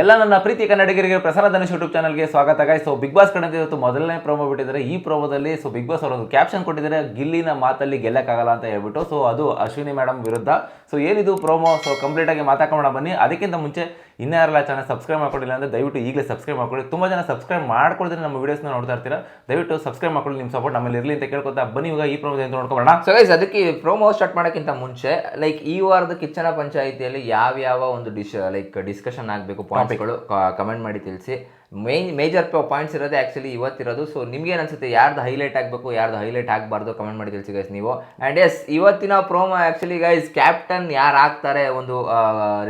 ಎಲ್ಲ ನನ್ನ ಪ್ರೀತಿ ಕನ್ನಡಿಗರಿಗೆ ಪ್ರಸನ್ನ ಧನುಷ್ ಯೂಟ್ಯೂಬ್ ಚಾನಲ್ಗೆ ಸ್ವಾಗತ ಗಾಯ್ ಸೊ ಬಿಗ್ ಬಾಸ್ ಕಡೆಯಿಂದ ಇವತ್ತು ಮೊದಲನೇ ಪ್ರೋಮೋ ಬಿಟ್ಟಿದ್ದಾರೆ. ಈ ಪ್ರೋಮೋದಲ್ಲಿ ಸೊ ಬಿಗ್ ಬಾಸ್ ಅವರೊಂದು ಕ್ಯಾಪ್ಷನ್ ಕೊಟ್ಟಿದ್ದಾರೆ, ಗಿಲ್ಲಿನ ಮಾತಲ್ಲಿ ಗೆಲ್ಲಕ್ಕಾಗಲ್ಲ ಅಂತ ಹೇಳ್ಬಿಟ್ಟು. ಸೊ ಅದು ಅಶ್ವಿನಿ ಮೇಡಮ್ ವಿರುದ್ಧ. ಸೊ ಏನಿದು ಪ್ರೋಮೋ ಸೊ ಕಂಪ್ಲೀಟಾಗಿ ಮಾತಾಡ್ಕೊಂಡು ಬನ್ನಿ. ಅದಕ್ಕಿಂತ ಮುಂಚೆ ಇನ್ನೂ ಯಾರೆಲ್ಲ ಚಾನಲ್ ಸಬ್ಸ್ಕ್ರೈಬ್ ಮಾಡ್ಕೊಂಡಿಲ್ಲ ಅಂದರೆ ದಯವಿಟ್ಟು ಈಗಲೇ ಸಬ್ಸ್ಕ್ರೈಬ್ ಮಾಡ್ಕೊಳ್ಳಿ. ತುಂಬ ಜನ ಸಬ್ಸ್ಕ್ರೈಬ್ ಮಾಡ್ಕೊಳ್ತೀನಿ ನಮ್ಮ ವೀಡಿಯೋಸ್ನ ನೋಡ್ತಾ ಇರ್ತೀರಾ. ದಯವಿಟ್ಟು ಸಬ್ಸ್ಕ್ರೈಬ್ ಮಾಡ್ಕೊಳ್ಳಿ ನಿಮ್ಮ ಸಪೋರ್ಟ್ ನಮ್ಮಲ್ಲಿ ಇರಲಿ ಅಂತ ಕೇಳ್ಕೊತಾ ಬನ್ನಿ. ಇವಾಗ ಈ ಪ್ರೋಮೋ ಅಂತ ನೋಡ್ಕೊಳ್ಳೋಣ ಸೊ ಗೈಸ್ ಅದಕ್ಕೆ ಪ್ರೋಮೋ ಸ್ಟಾರ್ಟ್ ಮಾಡೋಕ್ಕಿಂತ ಮುಂಚೆ ಲೈಕ್ ಈ ವಾರದ ಕಿಚ್ಚನ ಪಂಚಾಯಿತಿಯಲ್ಲಿ ಯಾವ ಯಾವ ಒಂದು ಡಿಶ್ ಲೈಕ್ ಡಿಸ್ಕಷನ್ ಆಗಬೇಕು ಪಾಯಿಂಟ್ಸ್ಗಳು ಕಮೆಂಟ್ ಮಾಡಿ ತಿಳಿಸಿ. ಮೇನ್ ಮೇಜರ್ ಪಾಯಿಂಟ್ಸ್ ಇರೋದೇ ಆ್ಯಕ್ಚುಲಿ ಇವತ್ತಿರೋದು. ಸೊ ನಿಮ್ಗೆ ಅನಿಸುತ್ತೆ ಯಾರ್ದು ಹೈಲೈಟ್ ಆಗಬೇಕು ಯಾರ್ದು ಹೈಲೈಟ್ ಆಗಬಾರ್ದು? ಕಮೆಂಟ್ ಮಾಡಿ ತಿಳಿಸಿ ಗೈಸ್ ನೀವು. ಆ್ಯಂಡ್ ಎಸ್ ಇವತ್ತಿನ ಪ್ರೋಮೋ ಆ್ಯಕ್ಚುಲಿ ಗೈಸ್ ಕ್ಯಾಪ್ಟನ್ ಯಾರು ಆಗ್ತಾರೆ ಒಂದು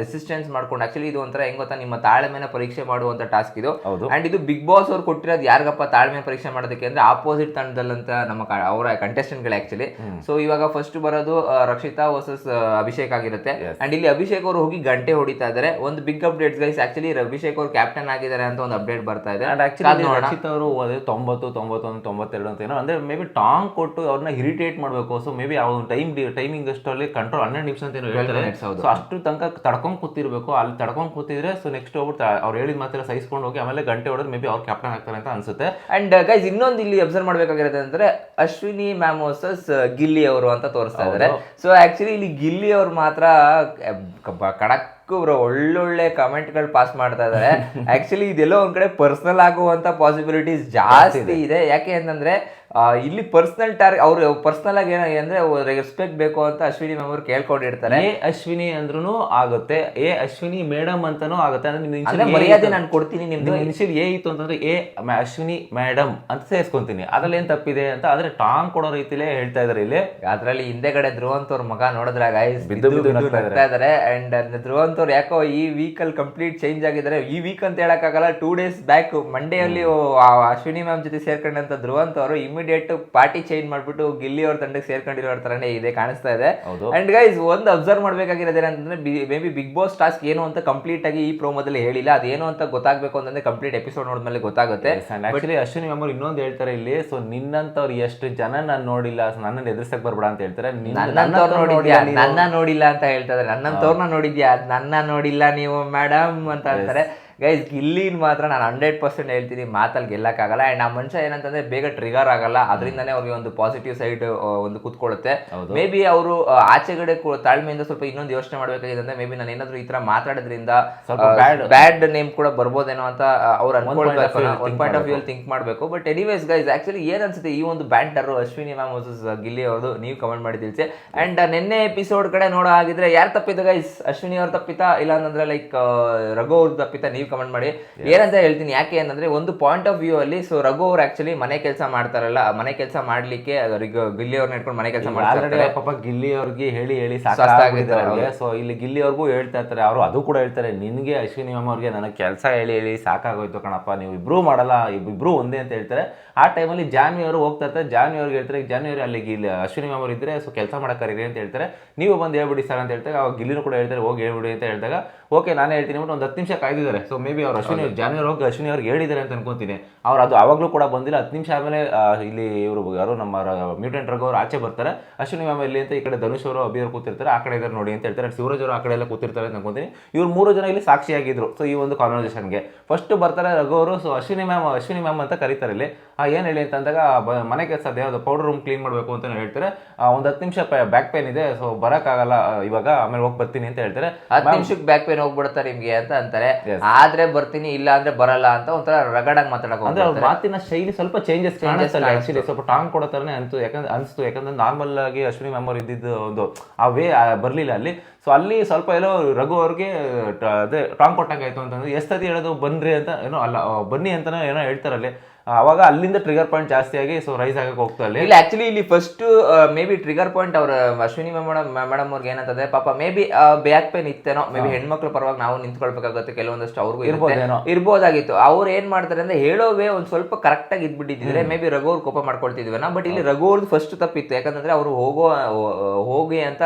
ರೆಸಿಸ್ಟೆನ್ಸ್ ಮಾಡ್ಕೊಂಡು. ಆ್ಯಕ್ಚುಲಿ ಇದು ಒಂಥರ ಹೆಂಗ್ ಗೊತ್ತಾ? ನಿಮ್ಮ ತಾಳ್ಮೆನ ಪರೀಕ್ಷೆ ಮಾಡುವಂಥ ಟಾಸ್ಕ್ ಇದು. ಹೌದು. ಅಂಡ್ ಇದು ಬಿಗ್ ಬಾಸ್ ಅವ್ರು ಕೊಟ್ಟಿರೋದು ಯಾರಿಗಪ್ಪ ತಾಳ್ಮೆ ಪರೀಕ್ಷೆ ಮಾಡೋದಕ್ಕೆ ಅಂದ್ರೆ ಆಪೋಸಿಟ್ ತಂಡದಲ್ಲಂತ ನಮ್ಮ ಅವರ ಕಂಟೆಸ್ಟೆಂಟ್ಗಳು ಆಕ್ಚುಲಿ ಸೊ ಇವಾಗ ಫಸ್ಟ್ ಬರೋದು ರಕ್ಷಿತಾ ವರ್ಸಸ್ ಅಭಿಷೇಕ್ ಆಗಿರುತ್ತೆ. ಆ್ಯಂಡ್ ಅಂಡ್ ಇಲ್ಲಿ ಅಭಿಷೇಕ್ ಅವರು ಹೋಗಿ ಗಂಟೆ ಹೊಡಿತಾ ಇದ್ದಾರೆ. ಒಂದು big updates guys actually Abhishek ಅವರು ಕ್ಯಾಪ್ಟನ್ ಆಗಿದ್ದಾರೆ ಅಂತ ಒಂದು ಅಪ್ಡೇಟ್ ಬರ್ತಾ ಇದೆ. ರಕ್ಷಿತ್ ಅವರು ಅದೇ ತೊಂಬತ್ತು ತೊಂಬತ್ತೊಂದು ತೊಂಬತ್ತೆರಡು ಅಂತ ಏನೋ ಅಂದ್ರೆ ಮೇ ಬಿ ಟಾಂಗ್ ಕೊಟ್ಟು ಅವ್ರನ್ನ ಇರಿಟೇಟ್ ಮಾಡಬೇಕು. ಸೊ ಮೇ ಬಿ ಅವ್ರ ಟೈಮ್ ಟೈಮಿಂಗ್ ಅಷ್ಟರಲ್ಲಿ ಕಂಟ್ರೋಲ್ ಹನ್ನೆರಡು ನಿಮಿಷ ಅಂತ ಏನೋ ಹೇಳ್ತಾರೆ. ಸೊ ಅಷ್ಟು ತನಕ ತಡ್ಕೊಂಡು ಕೂತಿರ್ಬೇಕು. ಅಲ್ಲಿ ತಡ್ಕೊಂಡು ಕೂತಿದ್ರೆ ಸೊ ನೆಕ್ಸ್ಟ್ ಹೋಗ್ಬಿಟ್ಟು ಅವ್ರು ಹೇಳಿದ ಮಾತ್ರ ಸಹಿಸ್ಕೊಂಡು ಹೋಗಿ ಆಮೇಲೆ ಗಂಟೆ ಹೊಡೆದ್ರೆ ಮೇ ಬಿ ಅವ್ರು ಕ್ಯಾಪ್ಟನ್ ಆಗ್ತಾರೆ ಅಂತ ಅನ್ಸುತ್ತೆ. ಅಂಡ್ ಗೈಸ್ ಇನ್ನೊಂದು ಇಲ್ಲಿ ಅಬ್ಸರ್ವ್ ಮಾಡಬೇಕಾಗಿರುತ್ತೆ ಅಂದ್ರೆ ಅಶ್ವಿನಿ ಮ್ಯಾಮ್ ವರ್ಸಸ್ ಗಿಲ್ಲಿ ಅವರು ಅಂತ ತೋರಿಸ್ತಾ ಇದ್ದಾರೆ ಸೊ ಆಕ್ಚುಲಿ ಇಲ್ಲಿ ಗಿಲ್ಲಿ ಅವ್ರು ಮಾತ್ರ ಕಡಕ್ ಬ್ರೋ ಒಳ್ಳೊಳ್ಳೆ ಕಮೆಂಟ್ಗಳು ಪಾಸ್ ಮಾಡ್ತಾ ಇದ್ದಾರೆ ಆಕ್ಚುಲಿ ಇದೆಲ್ಲೋ ಒಂದ್ ಕಡೆ ಪರ್ಸನಲ್ ಆಗುವಂತ ಪಾಸಿಬಿಲಿಟೀಸ್ ಜಾಸ್ತಿ ಇದೆ. ಯಾಕೆ ಅಂತಂದ್ರೆ ಇಲ್ಲಿ ಪರ್ಸನಲ್ ಟಾರ್ ಅವ್ರು ಪರ್ಸನಲ್ ಆಗಿ ಏನಾಗಿದೆ ಅಂದ್ರೆ ರೆಸ್ಪೆಕ್ಟ್ ಬೇಕು ಅಂತ ಅಶ್ವಿನಿ ಮ್ಯಾಮ್ ಅವ್ರು ಕೇಳ್ಕೊಂಡಿರ್ತಾರೆ. ಎ ಅಶ್ವಿನಿ ಅಂದ್ರೂ ಆಗುತ್ತೆ ಎ ಅಶ್ವಿನಿ ಮೇಡಮ್ ಅಂತಾನೂ ಆಗುತ್ತೆ. ಅಂದ್ರೆ ನಿಮ್ದು ಅಂದ್ರೆ initial A ಮರ್ಯಾದೆ ನಾನು ಕೊಡ್ತೀನಿ ನಿಮ್ದು ನಿಮ್ದು ಇನಿಷಿಯಲ್ ಎ ಇತ್ತು ಅಂತಂದ್ರೆ ಎ ಅಶ್ವಿನಿ ಮೇಡಮ್ ಅಂತ ಸೇರಿಸ್ಕೊಂತೀನಿ. ಅದ್ರಲ್ಲಿ ಏನ್ ತಪ್ಪಿದೆ ಅಂತ ಆದ್ರೆ ಟಾಂಗ್ ಕೊಡೋ ರೀತಿಲೇ ಹೇಳ್ತಾ ಇದಾರೆ ಇಲ್ಲಿ. ಅದ್ರಲ್ಲಿ ಹಿಂದೆಗಡೆ ಧ್ರುವಂತ ಅವ್ರ ಮಗ ನೋಡಿದ್ರೆ ಗೈಸ್ ಬಿದ್ದು ಬಿದ್ದು ನಗ್ತಾ ನಗ್ತಾ ಇದಾರೆ. ಅಂಡ್ ಧ್ರುವಂತವ್ರು ಯಾಕೋ ಈ ವೀಕ್ ಅಲ್ಲಿ ಕಂಪ್ಲೀಟ್ ಚೇಂಜ್ ಆಗಿದ್ದಾರೆ. ಈ ವೀಕ್ ಅಂತ ಹೇಳಕ್ಕಾಗಲ್ಲ ಟೂ ಡೇಸ್ ಬ್ಯಾಕ್ ಮಂಡೇ ಅಲ್ಲಿ ಆ ಅಶ್ವಿನಿ ಮ್ಯಾಮ್ ಜೊತೆ ಸೇರ್ಕೊಂಡಂತ ಧ್ರುವಂತ ಅವರು ಇಮಿಡಿಯೇಟ್ ಪಾರ್ಟಿ ಚೇಂಜ್ ಮಾಡ್ಬಿಟ್ಟು ಗಿಲ್ಲಿ ಅವ್ರ ತಂಡಕ್ಕೆ ಸೇರ್ಕೊಂಡಿರೋ ತರನೇ ಇದೆ ಕಾಣಿಸ್ತಾ ಇದೆ. ಅಂಡ್ ಗೈಸ್ ಒಂದು ಅಬ್ಸರ್ವ್ ಮಾಡ್ಬೇಕಾಗಿರೋದು ಏನಂತಂದ್ರೆ maybe big boss task ಏನು ಅಂತ ಕಂಪ್ಲೀಟ್ ಆಗಿ ಈ ಪ್ರೋಮೋದಲ್ಲಿ ಹೇಳಿಲ್ಲ. ಅದೇನು ಅಂತ ಗೊತ್ತಾಗ್ಬೇಕು ಅಂತಂದ್ರೆ ಕಂಪ್ಲೀಟ್ ಎಪಿಸೋಡ್ ನೋಡಿದ್ಮೇಲೆ ಗೊತ್ತಾಗುತ್ತೆ. ಆಕ್ಚುಲಿ ಅಶ್ವಿನಿ ಮೆಂಬರ್ ಇನ್ನೊಂದು ಹೇಳ್ತಾರೆ ಇಲ್ಲಿ ಸೊ ನಿನ್ನಂತವ್ರು ಎಷ್ಟು ಜನ ನಾನು ನೋಡಿಲ್ಲ ನನ್ನನ್ನು ಎದುರಿಸಕ್ ಬರ್ಬೇಡ ಅಂತ ಹೇಳ್ತಾರೆ. ನೋಡಿದ್ಯಾ? ನೋಡಿಲ್ಲ ನನ್ನ ನೋಡಿಲ್ಲ ಅಂತ ಹೇಳ್ತಾರೆ ನನ್ನಂತವ್ರನ್ನ ನೋಡಿದ್ಯಾ? ನನ್ನ ನೋಡಿಲ್ಲ ನೀವು ಮೇಡಮ್ ಅಂತ ಅಂತಾರೆ. ಗೈಸ್ ಗಿಲ್ಲಿನ್ ಮಾತ್ರ ನಾನು ಹಂಡ್ರೆಡ್ ಪರ್ಸೆಂಟ್ ಹೇಳ್ತೀನಿ ಮಾತಲ್ಲಿ ಗೆಲ್ಲಕ್ಕಾಗಲ್ಲ. ಆ್ಯಂಡ್ ಆ ಮನುಷ್ಯ ಏನಂತಂದ್ರೆ ಬೇಗ ಟ್ರಿಗರ್ ಆಗಲ್ಲ. ಅದರಿಂದನೇ ಅವ್ರಿಗೆ ಒಂದು ಪಾಸಿಟಿವ್ ಸೈಡ್ ಒಂದು ಕೂತ್ಕೊಳ್ಳುತ್ತೆ. ಮೇ ಬಿ ಅವರು ಆಚೆಗಡೆ ತಾಳ್ಮೆಯಿಂದ ಸ್ವಲ್ಪ ಇನ್ನೊಂದು ಯೋಚನೆ ಮಾಡಬೇಕಾಗಿದೆ ಅಂದ್ರೆ ಮೇ ಬಿ ನಾನು ಏನಾದರೂ ಈ ತರ ಮಾತಾಡೋದ್ರಿಂದ ಬ್ಯಾಡ್ ನೇಮ್ ಕೂಡ ಬರ್ಬೋದೇನೋ ಅಂತ ಅವ್ರು ಅನ್ಕೊಳ್ಬೇಕು. One point of view. Think ಮಾಡಬೇಕು. ಬಟ್ ಎನಿವೇಸ್ ಗೈಸ್ ಆಕ್ಚುಲಿ ಏನ್ ಅನ್ಸುತ್ತೆ ಈ ಒಂದು banter Ashwini ma'am versus Gilli ಅವರು ನೀವು ಕಮೆಂಟ್ ಮಾಡಿ ತಿಳಿಸಿ ಅಂಡ್ ನಿನ್ನೆ ಎಪಿಸೋಡ್ ಕಡೆ ನೋಡೋ ಹಾಗಿದ್ರೆ ಯಾರು ತಪ್ಪಿದ ಗೈಸ್ ಅಶ್ವಿನಿ ಅವ್ರ ತಪ್ಪಿತಾ? ಇಲ್ಲ ಅಂತಂದ್ರೆ ಲೈಕ್ ರಘು ಅವ್ರ ತಪ್ಪಿತ? ನೀವು ಕಮೆಂಟ್ ಮಾಡಿ. ಏನಂತ ಹೇಳ್ತೀನಿ ಯಾಕೆ ಅಂತಂದ್ರೆ ಒಂದು ಪಾಯಿಂಟ್ ಆಫ್ ವ್ಯೂ ಅಲ್ಲಿ ಸೊ ರಘು ಅವ್ರು ಆಕ್ಚುಲಿ ಮನೆ ಕೆಲಸ ಮಾಡ್ತಾರಲ್ಲ ಮನೆ ಕೆಲಸ ಮಾಡ್ಲಿಕ್ಕೆ ಗಿಲ್ಲಿ ಅವ್ರನ್ನ ಇಟ್ಕೊಂಡು ಮನೆ ಕೆಲಸ ಮಾಡ್ತಾರೆ ಪಾಪ ಗಿಲ್ಲಿ ಅವ್ರಿಗೆ ಹೇಳಿ ಹೇಳಿ ಸಾಕಾಗಿದೆ ಸಾಕಾಗಿದ್ದಾರೆ ಸೊ ಇಲ್ಲಿ ಗಿಲ್ಲಿ ಅವ್ರಿಗೂ ಹೇಳ್ತಾ ಇರ್ತಾರೆ ಅವರು ಅದು ಕೂಡ ಹೇಳ್ತಾರೆ ನಿನ್ಗೆ ಅಶ್ವಿನಿ ಮ್ಯಾಮ್ ಅವ್ರಿಗೆ ನನಗೆ ಕೆಲಸ ಹೇಳಿ ಹೇಳಿ ಸಾಕಾಗೋಯ್ತು ಕಣಪ್ಪ ನೀವು ಇಬ್ರು ಮಾಡಲ್ಲ ಇಬ್ರು ಒಂದೇ ಅಂತ ಹೇಳ್ತಾರೆ. ಆ ಟೈಮಲ್ಲಿ ಜಾನ್ವಿ ಅವರು ಹೋಗ್ತಾ ಇರ್ತಾರೆ ಜಾನ್ವಿ ಅವ್ರಿಗೆ ಹೇಳ್ತಾರೆ ಜಾನ್ವಿ ಅಲ್ಲಿ ಗಿಲ್ಲಿ ಅಶ್ವಿನಿ ಮ್ಯಾಮ್ ಅವ್ರು ಇದ್ರೆ ಸೊ ಕೆಲಸ ಮಾಡಕ್ ಕರೀರಿ ಅಂತ ಹೇಳ್ತಾರೆ. ನೀವು ಬಂದು ಹೇಳ್ಬಿಡಿ ಸರ್ ಅಂತ ಹೇಳ್ತಾರೆ ಅವಾಗ ಗಿಲ್ಲಿನೂ ಕೂಡ ಹೇಳ್ತಾರೆ ಹೋಗಿ ಹೇಳ್ಬಿಡಿ ಅಂತ ಹೇಳಿದಾಗ ಓಕೆ ನಾನು ಹೇಳ್ತೀನಿ ಒಂದು ಹತ್ತು ನಿಮಿಷ ಕಾಯ್ದಿದ್ದಾರೆ. ಸೊ ಮೇ ಬಿ ಅವ್ರು ಅಶ್ವಿನಿ ಜಾನ್ವರಿ ಹೋಗಿ ಅಶ್ವಿನಿ ಅವ್ರಿಗೆ ಹೇಳಿದ್ದಾರೆ ಅಂತ ಅನ್ಕೊಂತೀನಿ. ಅವ್ರು ಅದು ಅವಾಗಲೂ ಕೂಡ ಬಂದಿಲ್ಲ. ಹತ್ತು ನಿಮಿಷ ಆಮೇಲೆ ಇಲ್ಲಿ ಇವರು ಯಾರು ನಮ್ಮ ಮ್ಯೂಟೆಂಟ್ ರಘು ಅವರು ಆಚೆ ಬರ್ತಾರೆ. ಅಶ್ವಿನಿ ಮ್ಯಾಮ್ ಇಲ್ಲಿ ಅಂತ ಈ ಕಡೆ ಧನುಷ್ ಅವರು ಅಭಿ ಅವರು ಕೂತಿರ್ತಾರೆ. ಆ ಕಡೆ ಇದ್ದಾರೆ ನೋಡಿ ಅಂತ ಹೇಳ್ತಾರೆ. ಶಿವರಾಜ್ ಅವರು ಆ ಕಡೆ ಎಲ್ಲ ಕೂತಿರ್ತಾರೆ ಅಂತ ಅನ್ಕೊಂತೀನಿ. ಇವ್ರು ಮೂರು ಜನ ಇಲ್ಲಿ ಸಾಕ್ಷಿಯಾಗಿದ್ರು. ಸೊ ಈ ಒಂದು ಕಾನ್ವರ್ಸೇಷನ್ಗೆ ಫಸ್ಟ್ ಬರ್ತಾರೆ ರಘು ಅವರು. So Ashwini ma'am Ashwini ma'am ಅಂತ ಕರೀತಾರೆ ಇಲ್ಲಿ. ಆ ಏನು ಹೇಳಿ ಅಂತ ಅಂದಾಗ ಮನೆ ಕೆಲಸ ಯಾವುದು ಪೌಡರ್ ರೂಮ್ ಕ್ಲೀನ್ ಮಾಡಬೇಕು ಅಂತ ಹೇಳ್ತಾರೆ. ಒಂದು ಹತ್ತು ನಿಮಿಷ ಬ್ಯಾಕ್ ಪೇನ್ ಇದೆ. ಸೊ ಬರೋಕ್ಕಾಗಲ್ಲ ಆ, ಇವಾಗ ಆಮೇಲೆ ಹೋಗಿ ಬರ್ತೀನಿ ಅಂತ ಹೇಳ್ತಾರೆ. ಹತ್ತು ನಿಮಿಷಕ್ಕೆ ಬ್ಯಾಕ್ ಪೇನ್ ಹೋಗ್ಬಿಡ್ತಾರೆ ನಿಮಗೆ ಅಂತ ಅಂತಾರೆ. Yes. ಆದ್ರೆ ಬರ್ತೀನಿ ಇಲ್ಲ ಅಂದ್ರೆ ಬರಲ್ಲ ಅಂತ ಒಂಥರ ರಗಡಾಗಿ ಮಾತಾಡಕ್ ಅಂದ್ರೆ ಅವ್ರ ಮಾತಿನ ಶೈಲಿ ಸ್ವಲ್ಪ ಚೇಂಜಸ್ ಕಾಣಿಸ್ತಲ್ಲ ಆಕ್ಚುಲಿ ಸ್ವಲ್ಪ ಟಾಂಗ್ ಕೊಡೋ ತರನೇ ಅನ್ತು ಯಾಕಂದ್ರೆ ಅನ್ಸ್ತು. ಯಾಕಂದ್ರೆ ನಾರ್ಮಲ್ ಆಗಿ ಅಶ್ವಿನಿ ಮೆಂಬರ್ ಇದ್ದಿದ್ದು ಒಂದು ಆ ವೇ ಬರ್ಲಿಲ್ಲ ಅಲ್ಲಿ. ಸೊ ಅಲ್ಲಿ ಸ್ವಲ್ಪ ಎಲ್ಲೋ ರಘು ಅವ್ರಿಗೆ ಅದೇ ಟಾಂಗ್ ಕೊಟ್ಟಂಗಾಯ್ತು ಅಂತಂದ್ರೆ ಎಷ್ಟತಿ ಹೇಳೋದು ಬನ್ರಿ ಅಂತ ಏನೋ ಅಲ್ಲ ಬನ್ನಿ ಅಂತಾನೆ ಏನೋ ಹೇಳ್ತಾರಲ್ಲಿ. ಅವಾಗ ಅಲ್ಲಿಂದ ಟ್ರಿಗರ್ ಪಾಯಿಂಟ್ ಜಾಸ್ತಿ ಆಗಿ ಸೊ ರೈಸ್ ಆಗಕ್ಕೆ ಹೋಗ್ತಾ ಇಲ್ಲ ಇಲ್ಲ ಆಕ್ಚುಲಿ ಇಲ್ಲಿ first maybe trigger point ಅವ್ರ ಅಶ್ವಿನಿ ಮೇಡಮ್ ಮೇಡಮ್ ಅವ್ರಿಗೆ ಏನಂತಂದ್ರೆ ಪಾಪ ಮೇ ಬಿ ಬ್ಯಾಕ್ ಪೇನ್ ಇತ್ತೇನೋ ಮೇ ಬಿ ಹೆಣ್ಮಕ್ಳು ಪರವಾಗಿ ನಾವು ನಿಂತ್ಕೊಳ್ಬೇಕಾಗುತ್ತೆ ಕೆಲವೊಂದಷ್ಟು ಅವ್ರಿಗೂ. ಇರ್ಬೋದೇನೋ. ಇರ್ಬೋದಾಗಿತ್ತು. ಅವ್ರು ಏನ್ ಮಾಡ್ತಾರೆ ಅಂದ್ರೆ ಹೇಳೋವೇ ಒಂದ್ ಸ್ವಲ್ಪ ಕರೆಕ್ಟ್ ಆಗಿ ಇದ್ಬಿಟ್ಟಿದ್ರೆ ಮೇ ಬಿ ರಘು ಅವ್ರು ಕೋಪ ಮಾಡ್ಕೊಳ್ತಿದ್ವಿ ಬಟ್ ಇಲ್ಲಿ ರಘು ಅವ್ರದ್ದು ಫಸ್ಟ್ ತಪ್ಪಿತ್ತು. ಯಾಕಂದ್ರೆ ಅವರು ಹೋಗೋ ಹೋಗಿ ಅಂತ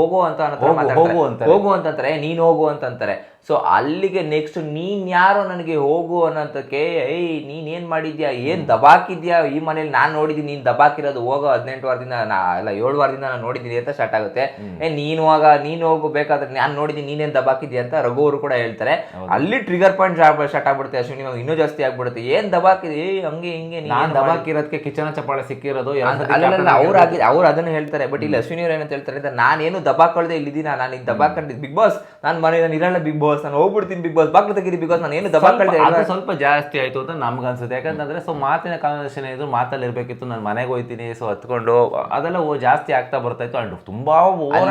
ಹೋಗೋ ಅಂತ ಹೋಗು, ಅಂತ ಹೋಗು ಅಂತಾರೆ. ನೀನ್ ಹೋಗು ಅಂತಂತಾರೆ ಸೊ ಅಲ್ಲಿಗೆ ನೆಕ್ಸ್ಟ್ ನೀನು ಯಾರೋ ನನಗೆ ಹೋಗು ಅನ್ನೋದಕ್ಕೆ ಏಯ್ ನೀನೇನ್ ಏನ್ ಮಾಡಿದ್ಯಾ? ಏನು ದಬಾಕಿದ್ಯಾ? ಈ ಮನೇಲಿ ನಾನು ನೋಡಿದ್ದೀನಿ ನೀನ್ ದಬಾಕಿರೋದು ಹೋಗೋ ಹದಿನೆಂಟು ವಾರದಿಂದ ನಾ ಅಲ್ಲ ಏಳು ವಾರದಿಂದ ನಾನು ನೋಡಿದ್ದೀನಿ ಅಂತ ಸ್ಟಾರ್ಟ್ ಆಗುತ್ತೆ. ಏ ನೀನು ಹೋಗ ನೀನು ಹೋಗು ಬೇಕಾದ್ರೆ ನಾನು ನೋಡಿದ್ದೀನಿ ನೀನೇನು ದಬಾಕಿದ್ಯಾ? ಅಂತ ರಘು ಅವರು ಕೂಡ ಹೇಳ್ತಾರೆ. ಅಲ್ಲಿ ಟ್ರಿಗರ್ ಪಾಯಿಂಟ್ ಸ್ಟಾರ್ಟ್ ಆಗ್ಬಿಡುತ್ತೆ ಅಶ್ವಿನಿ ಇನ್ನೂ ಜಾಸ್ತಿ ಆಗ್ಬಿಡುತ್ತೆ. ಏನು ದಬಾಕಿದೆ? ಏ ಹಂಗೆ ಹಿಂಗೆ ನಾನು ದಬಾಕಿರೋದಕ್ಕೆ ಕಿಚನ ಚಪ್ಪಾಳೆ ಸಿಕ್ಕಿರೋದು ಅಲ್ಲ ಅವ್ರು. ಆಗಿ ಅವ್ರು ಅದನ್ನ ಹೇಳ್ತಾರೆ. ಬಟ್ ಇಲ್ಲಿ ಅಶ್ವಿನಿ ಅವ್ರು ಏನಂತ ಹೇಳ್ತಾರೆ ಅಂದ್ರೆ ನಾನೇನು ದಬಾಕೊಳ್ದೆ ಇಲ್ಲಿದ್ದೀನಿ ನಾನು ಈಗ ದಬಾಕೊಂಡಿದ್ದು ಬಿಗ್ ಬಾಸ್ ನಾನು ಮನೆ ನಾನು ಇರಲ್ಲ ಬಿಗ್ ಬಾಸ್. ನಾನು ಹೋಗ್ಬಿಡ್ತೀನಿ ಬಿಗ್ ಬಾಸ್ ಬಾಕ್ಲು ತೆಗೀರಿ ಬಿಗ್ ಬಾಸ್ ನಾನು ಏನು ದಬಾಕೊಳ್ದೆ ಸ್ವಲ್ಪ- ಜಾಸ್ತಿ ಆಯ್ತು ಅಂತ ನಮ್ಗೆ ಅನ್ಸುತ್ತೆ. ಯಾಕಂತಂದ್ರೆ ಸೊ ಮಾತಿನ ಕಾನ್ವರ್ಸೇಷನ್ ಇದ್ರು ಮಾತಲ್ಲಿ ಇರಬೇಕಿತ್ತು ನಾನು ಮನೆಗೆ ಹೋಗ್ತೀನಿ ಸೊ ಹತ್ಕೊಂಡು ಅದೆಲ್ಲ ಓ- ಜಾಸ್ತಿ ಆಗ್ತಾ ಬರ್ತಾ ಇತ್ತು ಅಂಡ್ ತುಂಬಾ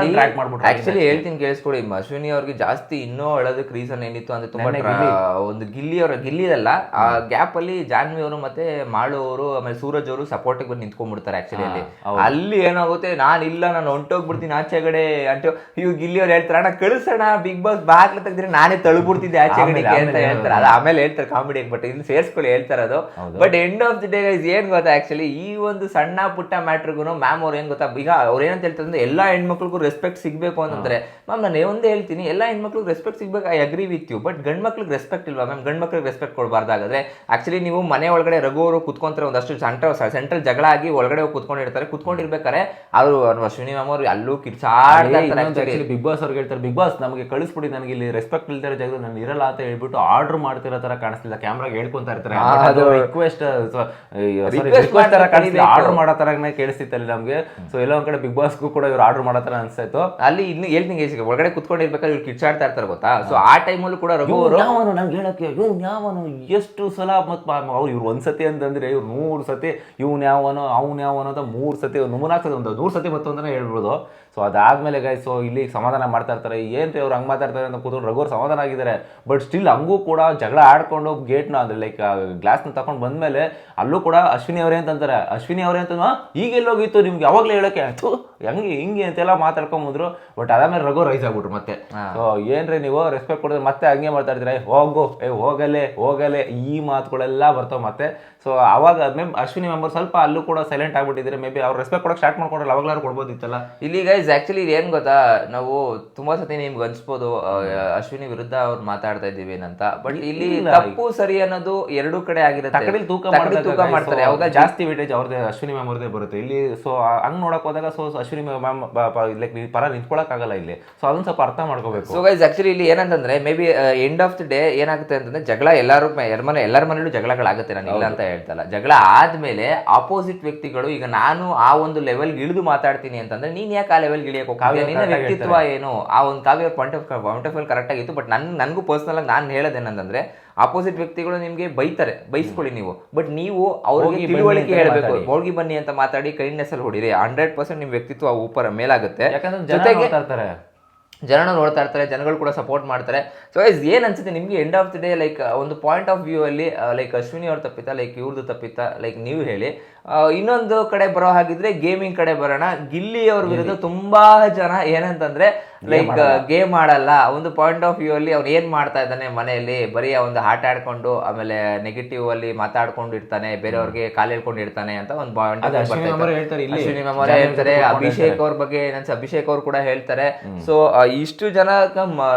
ಟ್ರ್ಯಾಕ್ ಮಾಡ್ಬಿಟ್ರು ಆಕ್ಚುಲಿ ಹೇಳ್ತೀನಿ ಕೇಳಿಸ್ಕೊಡಿ ಅಶ್ವಿನಿ ಅವ್ರಿಗೆ ಜಾಸ್ತಿ ಇನ್ನೂ ಅಳೋದಕ್ಕೆ ರೀಸನ್ ಏನಿತ್ತು ಅಂದ್ರೆ ತುಂಬಾ ಒಂದು ಗಿಲ್ಲಿ ಅವರ ಗಿಲ್ಲಿದಲ್ಲ ಆ ಗ್ಯಾಪ್ ಅಲ್ಲಿ ಜಾನ್ವಿ ಅವರು ಮತ್ತೆ ಮಾಳು ಅವರು ಆಮೇಲೆ ಸೂರಜ್ ಅವರು ಸಪೋರ್ಟಿಗೆ ಬಂದು ನಿಂತ್ಕೊಂಡ್ಬಿಡ್ತಾರೆ ಆಕ್ಚುಲಿ ಅಲ್ಲಿ. ಅಲ್ಲಿ ಏನಾಗುತ್ತೆ ನಾನು ಇಲ್ಲ ನಾನು ಹೊಂಟೋಗ್ಬಿಡ್ತೀನಿ ಆಚೆಗಡೆ ಅಂತ ಇವ್ ಗಿಲ್ಲಿ ಅವ್ರು ಹೇಳ್ತಾರೆ ಅಣ್ಣ ಕಳಿಸೋಣ ಬಿಗ್ ಬಾಸ್ ಬಾಗ್ಲ ತೆಗ್ದ್ರೆ ನಾನೇ ತಳ್ಬಿಡ್ತಿದ್ದೆ ಆಚೆಗಡೆ ಆಮೇಲೆ- ಅಂತ ಹೇಳ್ತಾರೆ. ಅದು ಆಮೇಲೆ ಹೇಳ್ತಾರೆ ಕಾಮಿಡಿ ಬಟ್ ಇನ್ನು ಸೇರ್ಸ್ಕೊಳ್ಳಿ ಹೇಳ್ತಾರೆ ಅದು. But end of the day guys ಏನ್ ಗೊತ್ತಾ ಆಕ್ಚುಲಿ ಈ ಒಂದು ಸಣ್ಣ ಪುಟ್ಟ ಮ್ಯಾಟ್ರಿಗೂ ಮ್ಯಾಮ್ ಅವ್ರು ಏನ್ ಗೊತ್ತಾ ಈಗ ಅವ್ರು ಏನಂತ ಹೇಳ್ತಾರೆ ಅಂದ್ರೆ ಎಲ್ಲಾ ಹೆಣ್ಮಕ್ಳಿಗೂ ರೆಸ್ಪೆಕ್ಟ್ ಸಿಗ್ಬೇಕು ಅಂತಂದ್ರೆ. ಮ್ಯಾಮ್ ನಾನು ಒಂದೇ ಹೇಳ್ತೀನಿ ಎಲ್ಲಾ ಹೆಣ್ಮಕ್ಳಿಗೆ ರೆಸ್ಪೆಕ್ಟ್ ಸಿಗ್ಬೇಕು I agree with you but ಗಂಡ್ ಮಕ್ಳಿಗೆ ರೆಸ್ಪೆಕ್ಟ್ ಇಲ್ವಾ ಮ್ಯಾಮ್ ಗಂಡ್ ಮಕ್ಳಿಗೆ ರೆಸ್ಪೆಕ್ಟ್ ಕೊಡಬಾರ್ದಾಗಾದ್ರೆ ಆಕ್ಚುಲಿ ನೀವು ಮನೆ ಒಳಗಡೆ ರಘು ಅವರು ಕುತ್ಕೊಂತಾರೆ ಒಂದಷ್ಟು ಸೆಂಟ್ರಲ್ ಸೆಂಟ್ರಲ್ ಜಗಳ ಆಗಿ ಒಳಗಡೆ ಹೋಗಿ ಕುತ್ಕೊಂಡಿರ್ತಾರೆ. ಕುತ್ಕೊಂಡಿರ್ಬೇಕಾರೆ ಅವರು ಅಶ್ವಿನಿ ಮ್ಯಾಮ್ ಅವರು ಅಲ್ಲೂ ಕಿರ್ಚಾಡ್ತಾರೆ. ಬಿಗ್ ಬಾಸ್ ಅವ್ರಿಗೆ ಹೇಳ್ತಾರೆ ಬಿಗ್ ಬಾಸ್ ನಮಗೆ ಕಳಿಸ್ಬಿಡಿ ನನಗೆ ಇಲ್ಲಿ ರೆಸ್ಪೆಕ್ಟ್ ಇಲ್ದಿರೋ ಜಾಗದಲ್ಲಿ ನಾನು ಇರಲ್ಲ ಅಂತ ಹೇಳ್ಬಿಟ್ಟು ಆರ್ಡರ್ ಮಾಡ್ತಿರೋ ತರ ಕಾಣಿಸ್ತಿಲ್ಲ. ಕ್ಯಾಮ್ರಾಗೆ ಹೇಳ್ಕೊಂತ ಇರ್ತಾರೆ. ಅದು- ರಿಕ್ವೆಸ್ಟ್ ತರ ಕಾಣಿಸ್ತಿಲ್ಲ. ಆರ್ಡರ್ ಮಾಡೋ ತರನೇ ಕೇಳಿಸ್ತಿತ್ತಲ್ಲಿ ನಮಗೆ. ಸೊ ಎಲ್ಲೋ ಒಂದ್ ಕಡೆ ಬಿಗ್ ಬಾಸ್ಗೂ ಕೂಡ ಇವ್ರು ಆರ್ಡರ್ ಮಾಡೋ ತರ ಅನ್ಸ್ತಾಯ್ತು ಅಲ್ಲಿ ಇನ್ನು ಹೇಳ್ತೀನಿ ಒಳಗಡೆ ಕುತ್ಕೊಂಡಿರ್ಬೇಕಾದ್ರೆ ಇವ್ರು ಕಿಚ್ಚಾಡ್ತಾ ಇರ್ತಾರೆ ಗೊತ್ತಾ? ಸೊ ಆ ಟೈಮಲ್ಲೂ ಕೂಡ ರಘು ಅವರು ಯಾವನು? ನಂಗೆ ಹೇಳಕ್ಕೆ ಇವ್ನು ಯಾವನು? ಎಷ್ಟು ಸಲ ಮತ್ ಅವ್ರು ಇವ್ರು ಒಂದ್ಸತಿ ಅಂತಂದ್ರೆ ಇವ್ರು ನೂರು ಸತಿ ಇವ್ನು ಯಾವನು ಅವ್ನು ಯಾವನು ಅಂತ ಮೂರು ಸತಿ ಮೂರ್ನಾಲ್ಕು ಸತಿ ಒಂದು ನೂರು ಸತಿ ಮತ್ತೊಂದ್ರೆ ಹೇಳ್ಬೋದು ಸೊ ಅದಾದ್ಮೇಲೆ ಗಾಯ್ ಸೊ ಇಲ್ಲಿ ಸಮಾಧಾನ ಮಾಡ್ತಾ ಇರ್ತಾರೆ. ಏನ್ ಅವ್ರು ಹಂಗೆ ಮಾತಾಡ್ತಾರೆ ಅಂತ ಕೂತ್ಕೊಂಡು ರಘುವ್ರು ಸಮಾಧಾನ ಆಗಿದ್ದಾರೆ ಬಟ್ ಸ್ಟಿಲ್ ಹಂಗೂ ಕೂಡ ಜಗಳ ಆಡ್ಕೊಂಡು ಗೇಟ್ನ ಅಂದ್ರೆ ಲೈಕ್ ಗ್ಲಾಸ್ನ ತಗೊಂಡು ಬಂದ್ಮೇಲೆ ಅಲ್ಲೂ ಕೂಡ ಅಶ್ವಿನಿ ಅವರೇ ಅಂತಂತಾರೆ ಅಶ್ವಿನಿ ಅವರೇ ಅಂತ ಈಗೆಲ್ಲೋಗಿತ್ತು ನಿಮ್ಗೆ ಯಾವಾಗಲೇ ಹೇಳಕ್ಕೆ ಆಯ್ತು ಹೆಂಗೆ ಹಿಂಗೆ ಅಂತೆಲ್ಲ ಮಾತಾಡ್ಕೊಂಬಂದ್ರು ಬಟ್ ಅದಾದ್ಮೇಲೆ ರಘು ರೈಸ್ ಆಗ್ಬಿಟ್ರು ಮತ್ತೆ. ಸೊ ಏನ್ರಿ ನೀವು? ರೆಸ್ಪೆಕ್ಟ್ ಕೊಡಿದ್ರೆ ಮತ್ತೆ ಹಂಗೆ ಮಾತಾಡ್ತೀರಾ ಹೋಗು ಏ ಹೋಗಲೆ ಹೋಗಲೆ ಈ ಮಾತುಗಳೆಲ್ಲ ಬರ್ತಾವೆ ಮತ್ತೆ. ಸೊ ಅವಾಗ ಮೇಮ್ ಅಶ್ವಿನಿ ಮೆಂಬರ್ ಸ್ವಲ್ಪ ಅಲ್ಲೂ ಕೂಡ ಸೈಲೆಂಟ್ ಆಗ್ಬಿಟ್ಟಿದ್ರೆ ಮೇ ಬಿ ಅವ್ರು ರೆಸ್ಪೆಕ್ಟ್ ಕೊಡೋಕೆ ಸ್ಟಾರ್ಟ್ ಮಾಡ್ಕೊಂಡ್ರೆ ಅವಾಗ್ಲಾರು ಕೊಡ್ಬೋದಿತ್ತಲ್ಲ? ಇಲ್ಲಿ ಗೈಸ್ ಆ್ಯಕ್ಚುಲಿ ಏನು ಗೊತ್ತಾ? ನಾವು ತುಂಬಾ ಸತಿ ನಿಮ್ಗೆ ಅನ್ಸ್ಬೋದು ಅಶ್ವಿನಿ ವಿರುದ್ಧ ಅವ್ರು ಮಾತಾಡ್ತಾ ಇದ್ದೀವಿ ಏನಂತ. ಬಟ್ ಇಲ್ಲಿ ತಪ್ಪು ಸರಿ ಅನ್ನೋದು ಎರಡು ಕಡೆ ಆಗಿರುತ್ತೆ. ತೂಕ ತೂಕ ಮಾಡ್ತಾರೆ. ಯಾವುದೇ ಜಾಸ್ತಿ ವೇಟೇಜ್ ಅವ್ರದ್ದೇ ಅಶ್ವಿನಿ ಮ್ಯಾಮ್ ಅವ್ರದೇ ಬರುತ್ತೆ. ಇಲ್ಲಿ ಸೊ ಹಂಗ್ ನೋಡಕ್ ಹೋದಾಗ ಸೊ ಅಶ್ವಿನಿ ಮ್ಯಾಮ್ ಲೈಕ್ ಪರ ನಿಂತ್ಕೊಳಕ್ಕಾಗಲ್ಲ ಇಲ್ಲಿ. ಸೊ ಅದನ್ನ ಸ್ವಲ್ಪ ಅರ್ಥ ಮಾಡ್ಕೋಬೇಕು. ಸೊ ಗೈಸ್ ಆಕ್ಚುಲಿ ಇಲ್ಲಿ ಏನಂತಂದ್ರೆ maybe end of the day ಏನಾಗುತ್ತೆ ಅಂತಂದ್ರೆ ಜಗಳ ಎಲ್ಲರೂ ಮನೆ ಎಲ್ಲರ ಮನೇಲೂ ಜಗಳಗಳಾಗುತ್ತೆ ನಾನು ಇಲ್ಲ ಅಂತ ಹೇಳ್ತಲ್ಲ. ಜಗಳ ಆದ್ಮೇಲೆ ಆಪೋಸಿಟ್ ವ್ಯಕ್ತಿಗಳು ಈಗ ನಾನು ಆ ಒಂದು ಲೆವೆಲ್ ಇಳಿದು ಮಾತಾಡ್ತೀನಿ ಅಂತಂದ್ರೆ ನೀನ್ ಯಾಕೆ ಆ ಲೆವೆಲ್ ಇಳಿಯಕ್ಕೆ ಹೋಗ್ತೀಯ ಕಾವ್ಯ ನಿನ್ನ ವ್ಯಕ್ತಿತ್ವ ಏನು? ಆ ಒಂದು Kavya point of point of correct ಆಗಿತ್ತು ಬಟ್ ನನ್ ನನಗೂ ಪರ್ಸನಲ್ ಆಗಿ ನಾನು ಹೇಳೋದೇನಂತಂದ್ರೆ ಆಪೋಸಿಟ್ ವ್ಯಕ್ತಿಗಳು ನಿಮಗೆ ಬೈತಾರೆ ಬೈಸ್ಕೊಳ್ಳಿ ನೀವು. ಬಟ್ ನೀವು ಅವ್ರಿಗೆ ತಿಳುವಳಿಕೆ ಹೇಳಬೇಕು. ಹೋಗಿ ಬನ್ನಿ ಅಂತ ಮಾತಾಡಿ ಕೈಂಡ್ನೆಸ್ ಅಲ್ಲಿ ಹೊಡಿರಿ. ಹಂಡ್ರೆಡ್ ಪರ್ಸೆಂಟ್ ನಿಮ್ ವ್ಯಕ್ತಿತ್ವ ಊಪರ ಮೇಲಾಗುತ್ತೆ. ಜೊತೆಗೆ ನೋಡ್ತಾ ಇರ್ತಾರೆ ಜನ ನೋಡ್ತಾ ಇರ್ತಾರೆ, ಜನಗಳು ಕೂಡ ಸಪೋರ್ಟ್ ಮಾಡ್ತಾರೆ. ಸೊ ಏನ್ ಅನ್ಸುತ್ತೆ? ನಿಮಗೆ end of the day like ಒಂದು ಪಾಯಿಂಟ್ ಆಫ್ ವ್ಯೂ ಅಲ್ಲಿ ಲೈಕ್ ಅಶ್ವಿನಿ ಅವ್ರ ತಪ್ಪಿತ ಲೈಕ್ ಇವ್ರದ್ದು ತಪ್ಪಿತ ಲೈಕ್ ನೀವು ಹೇಳಿ. ಇನ್ನೊಂದು ಕಡೆ ಬರೋ ಹಾಗಿದ್ರೆ ಗೇಮಿಂಗ್ ಕಡೆ ಬರೋಣ. ಗಿಲ್ಲಿ. ಅವ್ರ ವಿರುದ್ಧ ತುಂಬಾ ಜನ ಏನಂತಂದ್ರೆ ಲೈಕ್ ಗೇಮ್ ಆಡಲ್ಲ. ಒಂದು ಪಾಯಿಂಟ್ ಆಫ್ ವ್ಯೂ ಅಲ್ಲಿ ಅವ್ನು ಏನ್ ಮಾಡ್ತಾ ಇದ್ದಾನೆ ಮನೆಯಲ್ಲಿ ಬರೀ ಒಂದು ಆಟ ಆಡ್ಕೊಂಡು ಆಮೇಲೆ ನೆಗೆಟಿವ್ ಅಲ್ಲಿ ಮಾತಾಡ್ಕೊಂಡು ಇರ್ತಾನೆ ಬೇರೆಯವ್ರಿಗೆ ಕಾಲ್ ಹೇಳ್ಕೊಂಡು ಇರ್ತಾನೆ ಅಂತ ಒಂದು ಪಾಯಿಂಟ್ ಅಶ್ವಿನಿ ಮ್ಯಾಮ್ ಹೇಳ್ತಾರೆ ಅಭಿಷೇಕ್ ಅವ್ರ ಬಗ್ಗೆ ಏನನ್ಸ ಅಭಿಷೇಕ್ ಅವ್ರು ಕೂಡ ಹೇಳ್ತಾರೆ. ಸೊ ಇಷ್ಟು ಜನ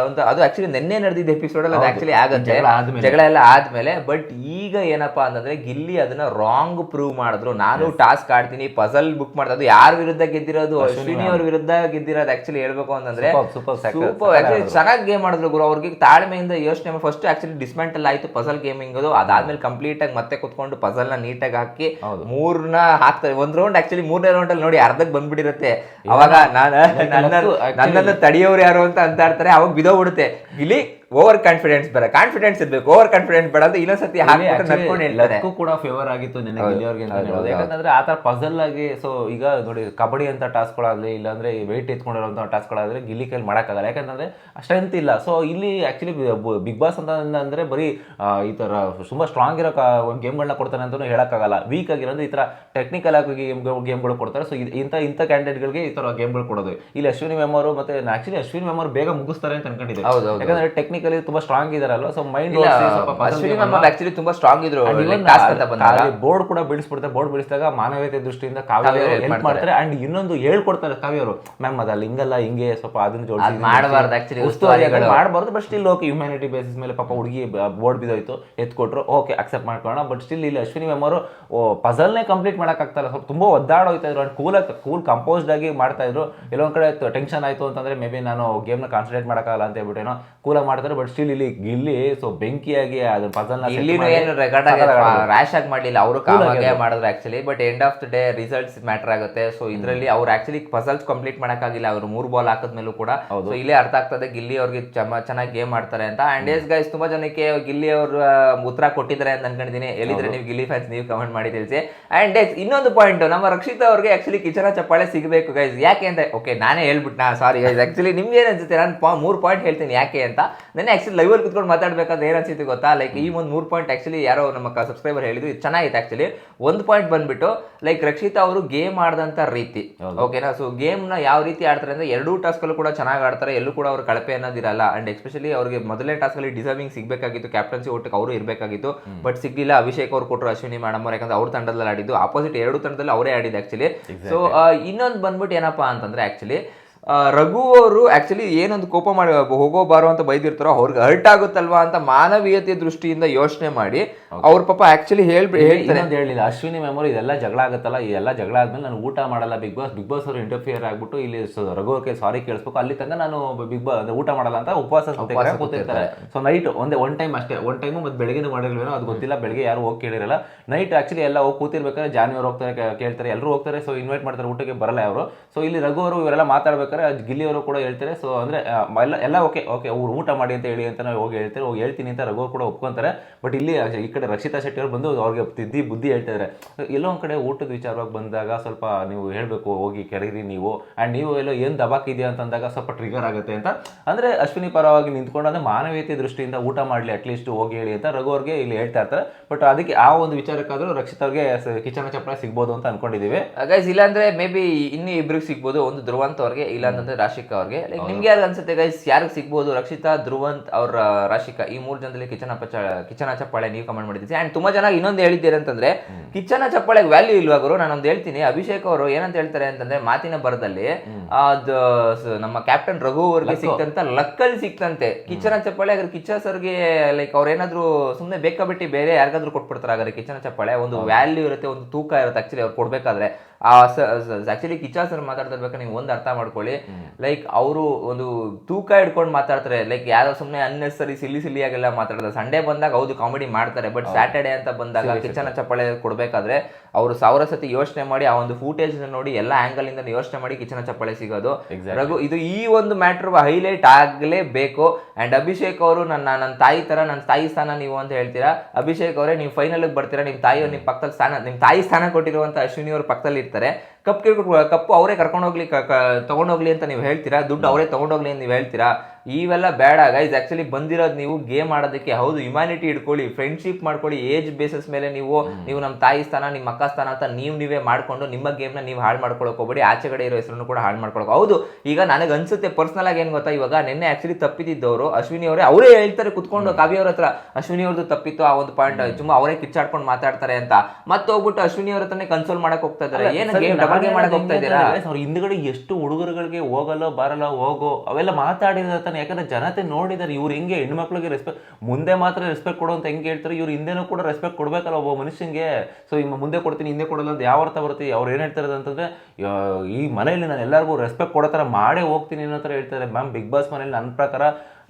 ಒಂದು ಅದು ಆಕ್ಚುಲಿ ನಿನ್ನೆ ನಡೆದಿದ್ದ ಎಪಿಸೋಡ್ ಅಲ್ಲಿ ಆಕ್ಚುಲಿ ಆಗುತ್ತೆ. ಜಗಳ ಎಲ್ಲ ಆದ್ಮೇಲೆ ಬಟ್ ಈಗ ಏನಪ್ಪಾ ಅಂತಂದ್ರೆ ಗಿಲ್ಲಿ ಅದನ್ನ ರಾಂಗ್ ಪ್ರೂವ್ ಮಾಡಿದ್ರು. ನಾನು ಟಾಸ್ಕ್ ಆಡ್ತೀನಿ ಪಜಲ್ ಬುಕ್ ಮಾಡ್ತಾ ಅದು ಯಾರ ವಿರುದ್ಧ ಗೆದ್ದಿರೋದು? ಅಶ್ವಿನಿ ಅವ್ರ ವಿರುದ್ಧ ಗೆದ್ದಿರೋದು ಆಕ್ಚುಲಿ ಹೇಳ್ಬೇಕು ಅಂತಂದ್ರೆ ಸೂಪರ್ ಆಕ್ಚುಲಿ ಚೆನ್ನಾಗಿ ಗೇಮ್ ಮಾಡಿದ್ರು ಗುರು. ಅವ್ರಿಗೆ ತಾಳ್ಮೆಯಿಂದ ಯೋಚನೆ ಫಸ್ಟ್ ಆಕ್ಚುಲಿ ಡಿಸ್ಮೆಂಟಲ್ ಆಯ್ತು ಪಜಲ್ ಗೇಮಿಂಗ್ ಅದು. ಅದಾದ್ಮೇಲೆ ಕಂಪ್ಲೀಟ್ ಆಗಿ ಮತ್ತೆ ಕುತ್ಕೊಂಡು ಪಜಲ್ನ ನೀಟಾಗಿ ಹಾಕಿ ಮೂರ್ನ ಹಾಕ್ತಾರೆ. ಒಂದ್ ರೌಂಡ್ ಆಕ್ಚುಲಿ ಮೂರನೇ ರೌಂಡ್ ಅಲ್ಲಿ ನೋಡಿ ಅರ್ಧಕ್ಕೆ ಬಂದ್ಬಿಟ್ಟಿರುತ್ತೆ. ಅವಾಗ ನಾನು ನನ್ನ ನನ್ನನ್ನು ತಡೆಯೋರು ಯಾರು ಅಂತ ಅಂತ ಇರ್ತಾರೆ. ಅವಾಗ ಬಿದೋಗ್ಬಿಡುತ್ತೆ. ಇಲ್ಲಿ ಓವರ್ ಕಾನ್ಫಿಡೆನ್ಸ್ ಬೇಡ. ಕಾನ್ಫಿಡೆನ್ಸ್ ಇರಬೇಕು. ಓವರ್ ಕಾನ್ಫಿಡೆನ್ಸ್ ಬೇಡ ಅಂತ ಇನ್ನೊಂದ್ಸತಿ ಲಕ್ಕು ಕೂಡ ಫೇವರ್ ಆಗಿತ್ತು ನಿನ್ನೆ ಗಿಲ್ಲಿಯವ್ರಿಗೆ ಯಾಕಂದ್ರೆ ಆ ತರ ಪಜಲ್ ಆಗಿ ಸೊ ಈಗ ನೋಡಿ ಕಬಡ್ಡಿ ಅಂತ ಟಾಸ್ಕ್ಗಳಾಗ್ಲಿ ಇಲ್ಲಾಂದ್ರೆ ವೆಯ್ಟ್ ಎತ್ಕೊಂಡಿರೋಂಥ ಟಾಸ್ಕ್ಗಳಾದ್ರೆ ಗಿಲ್ಲಿ ಕೈಲಿ ಮಾಡಕ್ಕಾಗಲ್ಲ. ಯಾಕಂದ್ರೆ ಸ್ಟ್ರೆಂತ್ ಇಲ್ಲ. ಸೊ ಇಲ್ಲಿ ಆಕ್ಚುಲಿ ಬಿಗ್ ಬಾಸ್ ಅಂತ ಅಂದ್ರೆ ಬರೀ ಈ ತರ ತುಂಬಾ ಸ್ಟ್ರಾಂಗ್ ಇರೋ ಗೇಮ್ಗಳನ್ನ ಕೊಡ್ತಾನೆ ಅಂತಾನು ಹೇಳಕ್ಕಾಗಲ್ಲ. ವೀಕ್ ಆಗಿರೋದು ಈ ತರ ಟೆಕ್ನಿಕಲ್ ಆಗಿ ಗೇಮ್ ಗೇಮ್ಗಳು ಕೊಡ್ತಾರೆ. ಸೊ ಇಂಥ ಇಂಥ ಕ್ಯಾಂಡಿಡೇಟ್ಗಳಿಗೆ ಈ ತರ ಗೇಮ್ಗಳು ಕೊಡೋದು. ಇಲ್ಲಿ ಅಶ್ವಿನಿ ಮೆಮ್ ಮತ್ತೆ ಆಕ್ಚುಲಿ ಅಶ್ವಿನಿ ಮೆಮೋರ್ ಬೇಗ ಮುಗಿಸ್ತಾರೆ ಅಂತ ಅನ್ಕೊಂಡಿದ್ದೆ. ಯಾಕಂದ್ರೆ ಟೆಕ್ನಿಕ್ ಟೆಕ್ನಿಕಲಿ ತುಂಬಾ ಸ್ಟ್ರಾಂಗ್ ಇದಾರಲ್ಲ ಸೊ ಮೈಂಡ್ ಆಕ್ಚುಲಿ ತುಂಬಾ ಸ್ಟ್ರಾಂಗ್ ಇದ್ರು ಬೋರ್ಡ್ ಕೂಡ ಬಿಡಿಸ್ಬಿಡ್ತಾರೆ ಬೋರ್ಡ್ ಬಿಡಿಸಿದಾಗ ಮಾನವೀಯತೆ ದೃಷ್ಟಿಯಿಂದ ಕಾವ್ಯ ಹೆಲ್ಪ್ ಮಾಡ್ತಾರೆ. ಅಂಡ್ ಇನ್ನೊಂದು ಹೇಳ್ಕೊಡ್ತಾರೆ ಕಾವ್ಯ ಅವರು. ಮ್ಯಾಮ್ ಅದ ಹಿಂಗಲ್ಲ ಹಿಂಗೆ ಸ್ವಲ್ಪ ಅದನ್ನ ಜೋಡಿಸಿ ಮಾಡಬಾರ್ದು ಮಾಡ್ಬಾರ್ದು. But still okay humanity basis ಮೇಲೆ ಪಾಪ ಹುಡುಗಿ ಬೋರ್ಡ್ ಬಿದ್ದೋಯ್ತು ಎತ್ಕೊಟ್ರು. ಓಕೆ ಅಕ್ಸೆಪ್ಟ್ ಮಾಡ್ಕೊಳ್ಳೋಣ. ಬಟ್ ಸ್ಟಿಲ್ ಇಲ್ಲಿ ಅಶ್ವಿನಿ ಮ್ಯಾಮ್ ಅವರು ಪಜಲ್ನೇ ಕಂಪ್ಲೀಟ್ ಆಗ್ತಾಯಿಲ್ಲ ಸ್ವಲ್ಪ ತುಂಬಾ ಒದ್ದಾಡೋಯ್ತಾ ಇದ್ರು. ಅಂಡ್ ಕೂಲ್ ಕೂಲ್ ಕಂಪೋಸ್ಡ್ ಆಗಿ ಮಾಡ್ತಾ ಇದ್ರು. ಎಲ್ಲೊಂದ್ ಕಡೆ ಟೆನ್ಷನ್ ಆಯ್ತು ಅಂತಂದ್ರೆ ಮೇ ಬಿ ನಾನು ಗೇಮ್ನ ಕಾನ್ಸಂಟ್ರೇಟ್ ಮಾಡೋಕ್ಕಾಗಲ್ಲ ಅಂತ ಹೇಳ್ಬಿಟ್ಟು ಏನೋ ಕೂಲಾಗಿ ಮಾಡ್ತಾರೆ ಬಟ್ ಸ್ಟಿಲ್ ಇಲ್ಲಿ ಗಿಲ್ಲಿ ಸೊ ಬೆಂಕಿಯಾಗಿ ಅದು ಪಜಲ್ ಇಲ್ಲಿನೂ ಏನು ರೆಕಾರ್ಡ್ ಆಗಿ ರ್ಯಾಶ್ ಆಗಿ ಮಾಡಲಿಲ್ಲ. ಅವರು ಕಾಮಾಗೆ ಮಾಡಿದ್ರು actually but end of the day results matter ಆಗುತ್ತೆ. ಸೊ ಇದರಲ್ಲಿ ಅವ್ರು ಆಕ್ಚುಲಿ ಪಸಲ್ಸ್ ಕಂಪ್ಲೀಟ್ ಮಾಡಕ್ಕಾಗಿಲ್ಲ. ಅವ್ರು ಮೂರು ಬಾಲ್ ಹಾಕಿದ್ಮೇಲೂ ಕೂಡ. ಸೊ ಇಲ್ಲೇ ಅರ್ಥ ಆಗ್ತದೆ ಗಿಲ್ಲಿ ಅವ್ರಿಗೆ ಚೆನ್ನಾಗಿ ಗೇಮ್ ಮಾಡ್ತಾರೆ ಅಂತ. ಅಂಡ್ ಎಸ್ ಗೈಸ್ ತುಂಬಾ ಜನಕ್ಕೆ ಗಿಲ್ಲಿ ಅವರು ಉತ್ತರ ಕೊಟ್ಟಿದ್ದಾರೆ ಅಂತ ಅನ್ಕೊಂಡಿದ್ದೀನಿ. ಎಲ್ಲಿದ್ರೆ ನೀವು ಗಿಲ್ಲಿ ಫ್ಯಾನ್ಸ್ ನೀವು ಕಮೆಂಟ್ ಮಾಡಿ ತಿಳಿಸಿ. ಅಂಡ್ ಎಸ್ ಇನ್ನೊಂದು ಪಾಯಿಂಟ್ ನಮ್ಮ ರಕ್ಷಿತ್ ಅವ್ರಿಗೆ ಆಕ್ಚುಲಿ ಕಿಚನ ಚಪ್ಪಾಳೆ ಸಿಗಬೇಕು ಗೈಸ್ ಯಾಕೆ ಅಂತ ಓಕೆ ನಾನೇ ಹೇಳ್ಬಿಟ್ನಾ? ಸಾರಿ ಗೈಸ್ ಆಕ್ಚುಲಿ ನಿಮ್ಗೆ ಏನ್ ಅನ್ಸುತ್ತೆ? ನಾನು ಮೂರು ಪಾಯಿಂಟ್ ಹೇಳ್ತೀನಿ. ಯಾಕೆ ಅಂತ? ನಾನು ಆಕ್ಚುಲಿ ಲೈವಲ್ಲಿ ಕುತ್ಕೊಂಡು ಮಾತಾಡಬೇಕಾದ್ರೆ ಏನು ಅನ್ಸಿತ್ತು ಗೊತ್ತಾ? ಲೈಕ್ ಈ ಒಂದು ಮೂರು ಪಾಯಿಂಟ್ ಆಕ್ಚುಲಿ ಯಾರೋ ನಮ್ಮ ಸಬ್ಸ್ಕ್ರೈಬರ್ ಹೇಳಿದ್ರು ಇದು ಚೆನ್ನಾಗಿತ್ತು ಆ್ಯಕ್ಚುಲಿ ಒಂದು ಪಾಯಿಂಟ್ ಬಂದ್ಬಿಟ್ಟು ಲೈಕ್ ರಕ್ಷಿತಾ ಅವರು ಗೇಮ್ ಆಡಿದಂಥ ರೀತಿ ಓಕೆನಾ ಸೊ ಗೇಮ್ನ ಯಾವ ರೀತಿ ಆಡ್ತಾರೆ ಅಂದ್ರೆ ಎರಡೂ ಟಾಸ್ಕಲ್ಲೂ ಕೂಡ ಚೆನ್ನಾಗಿ ಆಡ್ತಾರೆ ಎಲ್ಲೂ ಕೂಡ ಅವ್ರ ಕಳಪೆ ಅನ್ನೋದಿರಲ್ಲ. ಅಂಡ್ ಎಸ್ಪೆಷಲಿ ಅವ್ರಿಗೆ ಮೊದಲೇ ಟಾಸ್ಕಲ್ಲಿ ಡಿಸರ್ವಿಂಗ್ ಸಿಗಬೇಕಾಗಿತ್ತು ಕ್ಯಾಪ್ಟನ್ಸಿ ಒಟ್ಟಿಗೆ ಅವರು ಇರಬೇಕಾಗಿತ್ತು. ಬಟ್ ಸಿಗಲಿಲ್ಲ ಅಭಿಷೇಕ್ ಅವ್ರು ಕೊಟ್ಟರು ಅಶ್ವಿನಿ ಮೇಡಮ್ ಅವ್ರು ಯಾಕಂದ್ರೆ ಅವ್ರ ತಂಡದಲ್ಲಿ ಆಡಿದ್ದು. ಆಪೋಸಿಟ್ ಎರಡು ತಂಡದಲ್ಲಿ ಅವರೇ ಆಡಿದ್ದು ಆ್ಯಕ್ಚುಲಿ ಸೊ ಇನ್ನೊಂದು ಬಂದ್ಬಿಟ್ಟು ಏನಪ್ಪಾ ಅಂತಂದ್ರೆ ಆಕ್ಚುಲಿ ರಘು ಅವರು ಆಕ್ಚುಲಿ ಏನೊಂದು ಕೋಪ ಮಾಡಿ ಹೋಗೋ ಬಾರೋ ಅಂತ ಬೈದಿರ್ತಾರೋ ಅವ್ರಿಗೆ ಹರ್ಟ್ ಆಗುತ್ತಲ್ವಾ ಅಂತ ಮಾನವೀಯತೆ ದೃಷ್ಟಿಯಿಂದ ಯೋಚನೆ ಮಾಡಿ ಅವ್ರ ಪಾಪ ಆಕ್ಚುಲಿ ಹೇಳ್ಬಿ ಹೇಳ್ತಾರೆ. ಇನ್ನೊಂದು ಹೇಳಿಲ್ಲ ಅಶ್ವಿನಿ ಮೆಮೊರಿ ಇದೆಲ್ಲ ಜಗಳ ಆಗುತ್ತಲ್ಲ ಎಲ್ಲ ಜಗಳ ಆದ್ಮೇಲೆ ನಾನು ಊಟ ಮಾಡಲ್ಲ ಬಿಗ್ ಬಾಸ್ ಬಿಗ್ ಬಾಸ್ ಅವರು ಇಂಟರ್ಫಿಯರ್ ಆಗ್ಬಿಟ್ಟು ಇಲ್ಲಿ ರಘು ಅವ್ರಿಗೆ ಸಾರಿ ಕೇಳಿಸ್ಬೇಕು ಅಲ್ಲಿ ತನಕ ನಾನು ಬಿಗ್ ಬಾಸ್ ಊಟ ಮಾಡಲ್ಲ ಅಂತ ಉಪವಾಸ ಕೂತಿರ್ತಾರೆ. ಸೊ ನೈಟ್ ಒಂದೇ ಒನ್ ಟೈಮ್ ಅಷ್ಟೇ ಒನ್ ಟೈಮು ಮತ್ತೆ ಬೆಳಗ್ಗೆ ಮಾಡಿರ್ಲೇನೋ ಅದು ಗೊತ್ತಿಲ್ಲ ಬೆಳಗ್ಗೆ ಯಾರು ಹೋಗಿ ಕೇಳಿರಲ್ಲ. ನೈಟ್ ಆಕ್ಚುಲಿ ಎಲ್ಲ ಹೋಗಿ ಕೂತಿರ್ಬೇಕಾದ್ರೆ ಜಾನ್ವರ್ ಹೋಗ್ತಾರೆ ಕೇಳ್ತಾರೆ ಎಲ್ಲರೂ ಹೋಗ್ತಾರೆ ಸೊ ಇನ್ವೈಟ್ ಮಾಡ್ತಾರೆ ಊಟಕ್ಕೆ ಬರಲ್ಲ ಅವರು ಸೊ ಇಲ್ಲಿ ರಘು ಅವರು ಇವರೆಲ್ಲ ಮಾತಾಡ್ಬೇಕಾದ್ರೆ ಅದ್ ಗಿಲ್ಲಿ ಅವರು ಕೂಡ ಹೇಳ್ತಾರೆ. ಸೊ ಅಂದರೆ ಎಲ್ಲ ಎಲ್ಲ ಓಕೆ ಓಕೆ, ಅವ್ರು ಊಟ ಮಾಡಿ ಅಂತ ಹೇಳಿ ಅಂತ ಹೋಗಿ ಹೇಳ್ತಾರೆ ಹೋಗಿ ಹೇಳ್ತೀನಿ ಅಂತ ರಘು ಕೂಡ ಒಪ್ಕೊಂತಾರೆ. ಬಟ್ ಇಲ್ಲಿ ಈ ಕಡೆ ರಕ್ಷಿತಾ ಶೆಟ್ಟಿ ಅವರು ಬಂದು ಅವ್ರಿಗೆ ತಿದ್ದಿ ಬುದ್ಧಿ ಹೇಳ್ತಿದ್ದಾರೆ. ಎಲ್ಲೋ ಒಂದು ಕಡೆ ಊಟದ ವಿಚಾರವಾಗಿ ಬಂದಾಗ ಸ್ವಲ್ಪ ನೀವು ಹೇಳಬೇಕು, ಹೋಗಿ ಕೆರೀರಿ ನೀವು. ಆ್ಯಂಡ್ ನೀವು ಎಲ್ಲೋ ಏನು ದಬಾಕ್ ಇದೆಯಾ ಅಂತಂದಾಗ ಸ್ವಲ್ಪ ಟ್ರಿಗರ್ ಆಗುತ್ತೆ ಅಂತ. ಅಂದ್ರೆ, ಅಶ್ವಿನಿ ಪರವಾಗಿ ನಿಂತ್ಕೊಂಡು, ಅಂದರೆ ಮಾನವೀಯತೆ ದೃಷ್ಟಿಯಿಂದ ಊಟ ಮಾಡಲಿ ಅಟ್ಲೀಸ್ಟ್ ಹೋಗಿ ಹೇಳಿ ಅಂತ ರಘು ಅವ್ರಿಗೆ ಇಲ್ಲಿ ಹೇಳ್ತಾ ಇರ್ತಾರೆ. ಬಟ್ ಅದಕ್ಕೆ ಆ ಒಂದು ವಿಚಾರಕ್ಕಾದರೂ ರಕ್ಷಿತವ್ರಿಗೆ ಕಿಚನ ಚಪ್ಪಳ ಸಿಗ್ಬೋದು ಅಂತ ಅನ್ಕೊಂಡಿದೀವಿ ಗೈಸ್ ಇಲ್ಲಾಂದ್ರೆ ಮೇ ಬಿ ಇನ್ನೂ ಇಬ್ಬರಿಗೆ ಸಿಗ್ಬೋದು, ಒಂದು ಧ್ರುವಂತ ಅವ್ರಿಗೆ ಇಲ್ಲಾಂತಂದ್ರೆ ರಾಶಿಕಾ ಅವ್ರಿಗೆ. ಲೈಕ್ ನಿಮ್ಗೆ ಯಾರು ಅನ್ಸುತ್ತೆ ಗೈಸ್ ಯಾರಿಗೆ ಸಿಗ್ಬೋದು? ರಕ್ಷಿತಾ ಧ್ರುವಂತ್ ಅವ್ರ ರಾಶಿಕಾ ಈ ಮೂರು ಜನದಲ್ಲಿ ಕಿಚನ ಪಚ್ಚ ಕಿಚನ ಚಪ್ಪಾಳೆ ನೀವು ಕಮೆಂಟ್ ಮಾಡಿದ್ದೀರಿ. ಅಂಡ್ ತುಂಬಾ ಜನ ಇನ್ನೊಂದು ಹೇಳಿದ್ದೀರಿ ಅಂತಂದ್ರೆ ಕಿಚನ ಚಪ್ಪಾಳೆಗೆ ವ್ಯಾಲ್ಯೂ ಇಲ್ವಾ ಗುರು? ನಾನೊಂದು ಹೇಳ್ತೀನಿ. ಅಭಿಷೇಕ್ ಅವರು ಏನಂತ ಹೇಳ್ತಾರೆ ಅಂತಂದ್ರೆ ಮಾತಿನ ಬರದಲ್ಲಿ ಅದು ನಮ್ಮ ಕ್ಯಾಪ್ಟನ್ ರಘು ಅವ್ರಿಗೆ ಸಿಕ್ತಂತ ಲಕ್ಕಲ್ಲಿ ಸಿಕ್ತಂತೆ ಕಿಚನ ಚಪ್ಪಾಳೆ ಅದ್ರ ಕಿಚ್ಚ ಸರ್ಗೆ ಲೈಕ್ ಅವ್ರ ಏನಾದ್ರು ಸುಮ್ಮನೆ ಬೇಕಾಬಿಟ್ಟು ಬೇರೆ ಯಾರಿಗಾದ್ರೂ ಕೊಟ್ಬಿಡ್ತಾರೆ ಹಾಗಾದ್ರೆ ಕಿಚನ ಚಪ್ಪಾಳೆ? ಒಂದು ವ್ಯಾಲ್ಯೂ ಇರುತ್ತೆ ಒಂದು ತೂಕ ಇರುತ್ತೆ ಆಕ್ಚುಲಿ ಅವ್ರು ಕೊಡ್ಬೇಕಾದ್ರೆ. ಆ ಆಕ್ಚುಲಿ ಕಿಚ್ಚಾ ಸರ್ ಮಾತಾಡ್ತಿರ್ಬೇಕಾದ್ರೆ ನೀವು ಒಂದು ಅರ್ಥ ಮಾಡ್ಕೊಳ್ಳಿ. ಲೈಕ್ ಅವರು ಒಂದು ತೂಕ ಹಿಡ್ಕೊಂಡು ಮಾತಾಡ್ತಾರೆ. ಲೈಕ್ ಯಾರೋ ಸುಮ್ಮನೆ ಅನ್ನೆಸರಿ ಸಿಲ್ಲಿ ಸಿಲ್ಲಿಯಾಗೆಲ್ಲ ಮಾತಾಡ್ತಾರೆ. ಸಂಡೇ ಬಂದಾಗ ಹೌದು ಕಾಮಿಡಿ ಮಾಡ್ತಾರೆ. ಬಟ್ ಸ್ಯಾಟರ್ಡೆ ಅಂತ ಬಂದಾಗ ಕಿಚನ ಚಪ್ಪಾಳೆ ಕೊಡಬೇಕಾದ್ರೆ ಅವರು ಸಾವಿರ ಸತಿ ಯೋಚನೆ ಮಾಡಿ ಆ ಒಂದು ಫೂಟೇಜ್ ನೋಡಿ ಎಲ್ಲ ಆಂಗಲ್ ಇಂದ ಯೋಚನೆ ಮಾಡಿ ಕಿಚನ ಚಪ್ಪಾಳೆ ಸಿಗೋದು. ರಘು ಇದು ಈ ಒಂದು ಮ್ಯಾಟ್ರ್ ಹೈಲೈಟ್ ಆಗಲೇಬೇಕು. ಅಂಡ್ ಅಭಿಷೇಕ್ ಅವರು ನನ್ನ ನನ್ನ ತಾಯಿ ತರ ನನ್ನ ತಾಯಿ ಸ್ಥಾನ ನೀವು ಅಂತ ಹೇಳ್ತೀರಾ? ಅಭಿಷೇಕ್ ಅವರೇ ನೀವು ಫೈನಲ್ ಬರ್ತೀರಾ? ನಿಮ್ಮ ತಾಯಿ ನಿಮ್ಮ ಪಕ್ಕದಲ್ಲಿ ಸ್ಥಾನ ನಿಮ್ಮ ತಾಯಿ ಸ್ಥಾನ ಕೊಟ್ಟಿರುವಂತ ಅಶ್ವಿನಿ ಅವ್ರ ಪಕ್ಕದಲ್ಲಿ ಇರ್ತಾರೆ. ಕಪ್ ಕಪ್ಪು ಅವರೇ ಕರ್ಕೊಂಡೋಗ್ಲಿ ತಗೊಂಡೋಗ್ಲಿ ಅಂತ ನೀವು ಹೇಳ್ತೀರಾ? ದುಡ್ಡು ಅವರೇ ತೊಗೊಂಡೋಗ್ಲಿ ಅಂತ ನೀವು ಹೇಳ್ತೀರಾ? ಇವೆಲ್ಲ ಬೇಡ ಗೈಸ್ ಆಕ್ಚುಲಿ ಬಂದಿರೋದು ನೀವು ಗೇಮ್ ಆಡೋದಕ್ಕೆ ಹೌದು ಹ್ಯುಮ್ಯಾನಿಟಿ ಇಟ್ಕೊಳ್ಳಿ ಫ್ರೆಂಡ್ಶಿಪ್ ಮಾಡ್ಕೊಳ್ಳಿ ಏಜ್ ಬೇಸಿಸ್ ಮೇಲೆ ನೀವು ನೀವು ನಮ್ಮ ತಾಯಿ ಸ್ಥಾನ ನಿಮ್ಮ ಅಕ್ಕ ಸ್ಥಾನ ಅಂತ ನೀವು ನೀವೇ ಮಾಡ್ಕೊಂಡು ನಿಮ್ಮ ಗೇಮ್ನ ನೀವು ಹಾಳು ಮಾಡ್ಕೊಳಕ್ಕೆ ಹೋಗ್ಬೇಡಿ. ಆಚೆ ಕಡೆ ಇರೋ ಹೆಸರನ್ನು ಕೂಡ ಹಾಳು ಮಾಡ್ಕೊಳಕ್ ಹೌದು ಈಗ ನನಗೆ ಅನ್ಸುತ್ತೆ ಪರ್ಸನಲ್ ಆಗಿ ಏನು ಗೊತ್ತಾ? ಇವಾಗ ನಿನ್ನೆ ಆಕ್ಚುಲಿ ತಪ್ಪಿದ್ದವರು ಅಶ್ವಿನಿ ಅವರೇ ಅವರೇ ಹೇಳ್ತಾರೆ ಕುತ್ಕೊಂಡು ಕಾವ್ಯ ಅವ್ರ ಹತ್ರ ಅಶ್ವಿನಿ ಅವ್ರದ್ದು ತಪ್ಪಿತ್ತು ಆ ಒಂದು ಪಾಯಿಂಟ್ ಸುಮ್ಮ ಅವರೇ ಕಿಚ್ಚಾಡ್ಕೊಂಡು ಮಾತಾಡ್ತಾರೆ ಅಂತ. ಮತ್ತೆ ಹೋಗ್ಬಿಟ್ಟು ಅಶ್ವಿನಿ ಅವ್ರ ಹತ್ರನೇ ಕನ್ಸೋಲ್ ಮಾಡಕ್ ಹೋಗ್ತಾ ಇದಾರೆ. ಏನು ಗೇಮ್ ಡಬಲ್ ಗೇಮ್ ಮಾಡಕ್ ಹೋಗ್ತಾ ಇದ್ದೀರಾ? ಅವ್ರ ಹಿಂದ್ಗಡೆ ಎಷ್ಟು ಹುಡುಗರುಗಳಿಗೆ ಹೋಗಲ್ಲ ಬರಲ್ಲ ಹೋಗೋ ಅವೆಲ್ಲ ಮಾತಾಡಿದ ತಾನೆ ಯಾಕಂದ್ರೆ ಜನತೆ ನೋಡಿದ್ದಾರೆ ಇವ್ರು ಹೆಂಗೆ ಹೆಣ್ಮಕ್ಳಿಗೆ ರೆಸ್ಪೆಕ್ಟ್ ಮುಂದೆ ಮಾತ್ರ ರೆಸ್ಪೆಕ್ಟ್ ಕೊಡು ಅಂತ ಹೆಂಗೆ ಹೇಳ್ತಾರೆ ಇವ್ರು ಹಿಂದೆನೂ ಕೂಡ ರೆಸ್ಪೆಕ್ಟ್ ಕೊಡಬೇಕಲ್ಲ ಒಬ್ಬ ಮನುಷ್ಯನಿಗೆ ಸೊ ಇಮ್ಮ ಮುಂದೆ ಕೊಡ್ತೀನಿ ಹಿಂದೆ ಕೊಡಲ್ಲ ಅಂತ ಯಾವ ಅರ್ಥ ಬರುತ್ತೆ? ಅವ್ರು ಏನು ಹೇಳ್ತಾರೆ ಅಂತಂದ್ರೆ ಈ ಮನೆಯಲ್ಲಿ ನಾನು ಎಲ್ಲರಿಗೂ ರೆಸ್ಪೆಕ್ಟ್ ಕೊಡೋ ಥರ ಮಾಡೇ ಹೋಗ್ತೀನಿ ಅನ್ನೋ ಥರ ಹೇಳ್ತಾರೆ ಮ್ಯಾಮ್ ಬಿಗ್ ಬಾಸ್ ಮನೇಲಿ ನನ್ನ ಪ್ರಕಾರ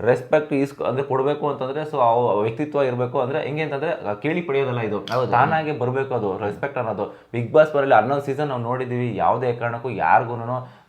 ರೆಸ್ಪೆಕ್ಟ್ ಈಸ್ ಅಂದರೆ ಕೊಡಬೇಕು ಅಂತಂದರೆ ಸೊ ವ್ಯಕ್ತಿತ್ವ ಇರಬೇಕು ಅಂದರೆ ಹೆಂಗೆ ಅಂತಂದರೆ ಕೇಳಿ ಪಡೆಯೋದಲ್ಲ ಇದು. ತಾನಾಗೆ ಬರಬೇಕು ಅದು ರೆಸ್ಪೆಕ್ಟ್ ಅನ್ನೋದು. ಬಿಗ್ ಬಾಸ್ ಬರಲಿ ಹನ್ನೊಂದು ಸೀಸನ್ ನಾವು ನೋಡಿದ್ದೀವಿ ಯಾವುದೇ ಕಾರಣಕ್ಕೂ ಯಾರಿಗೂ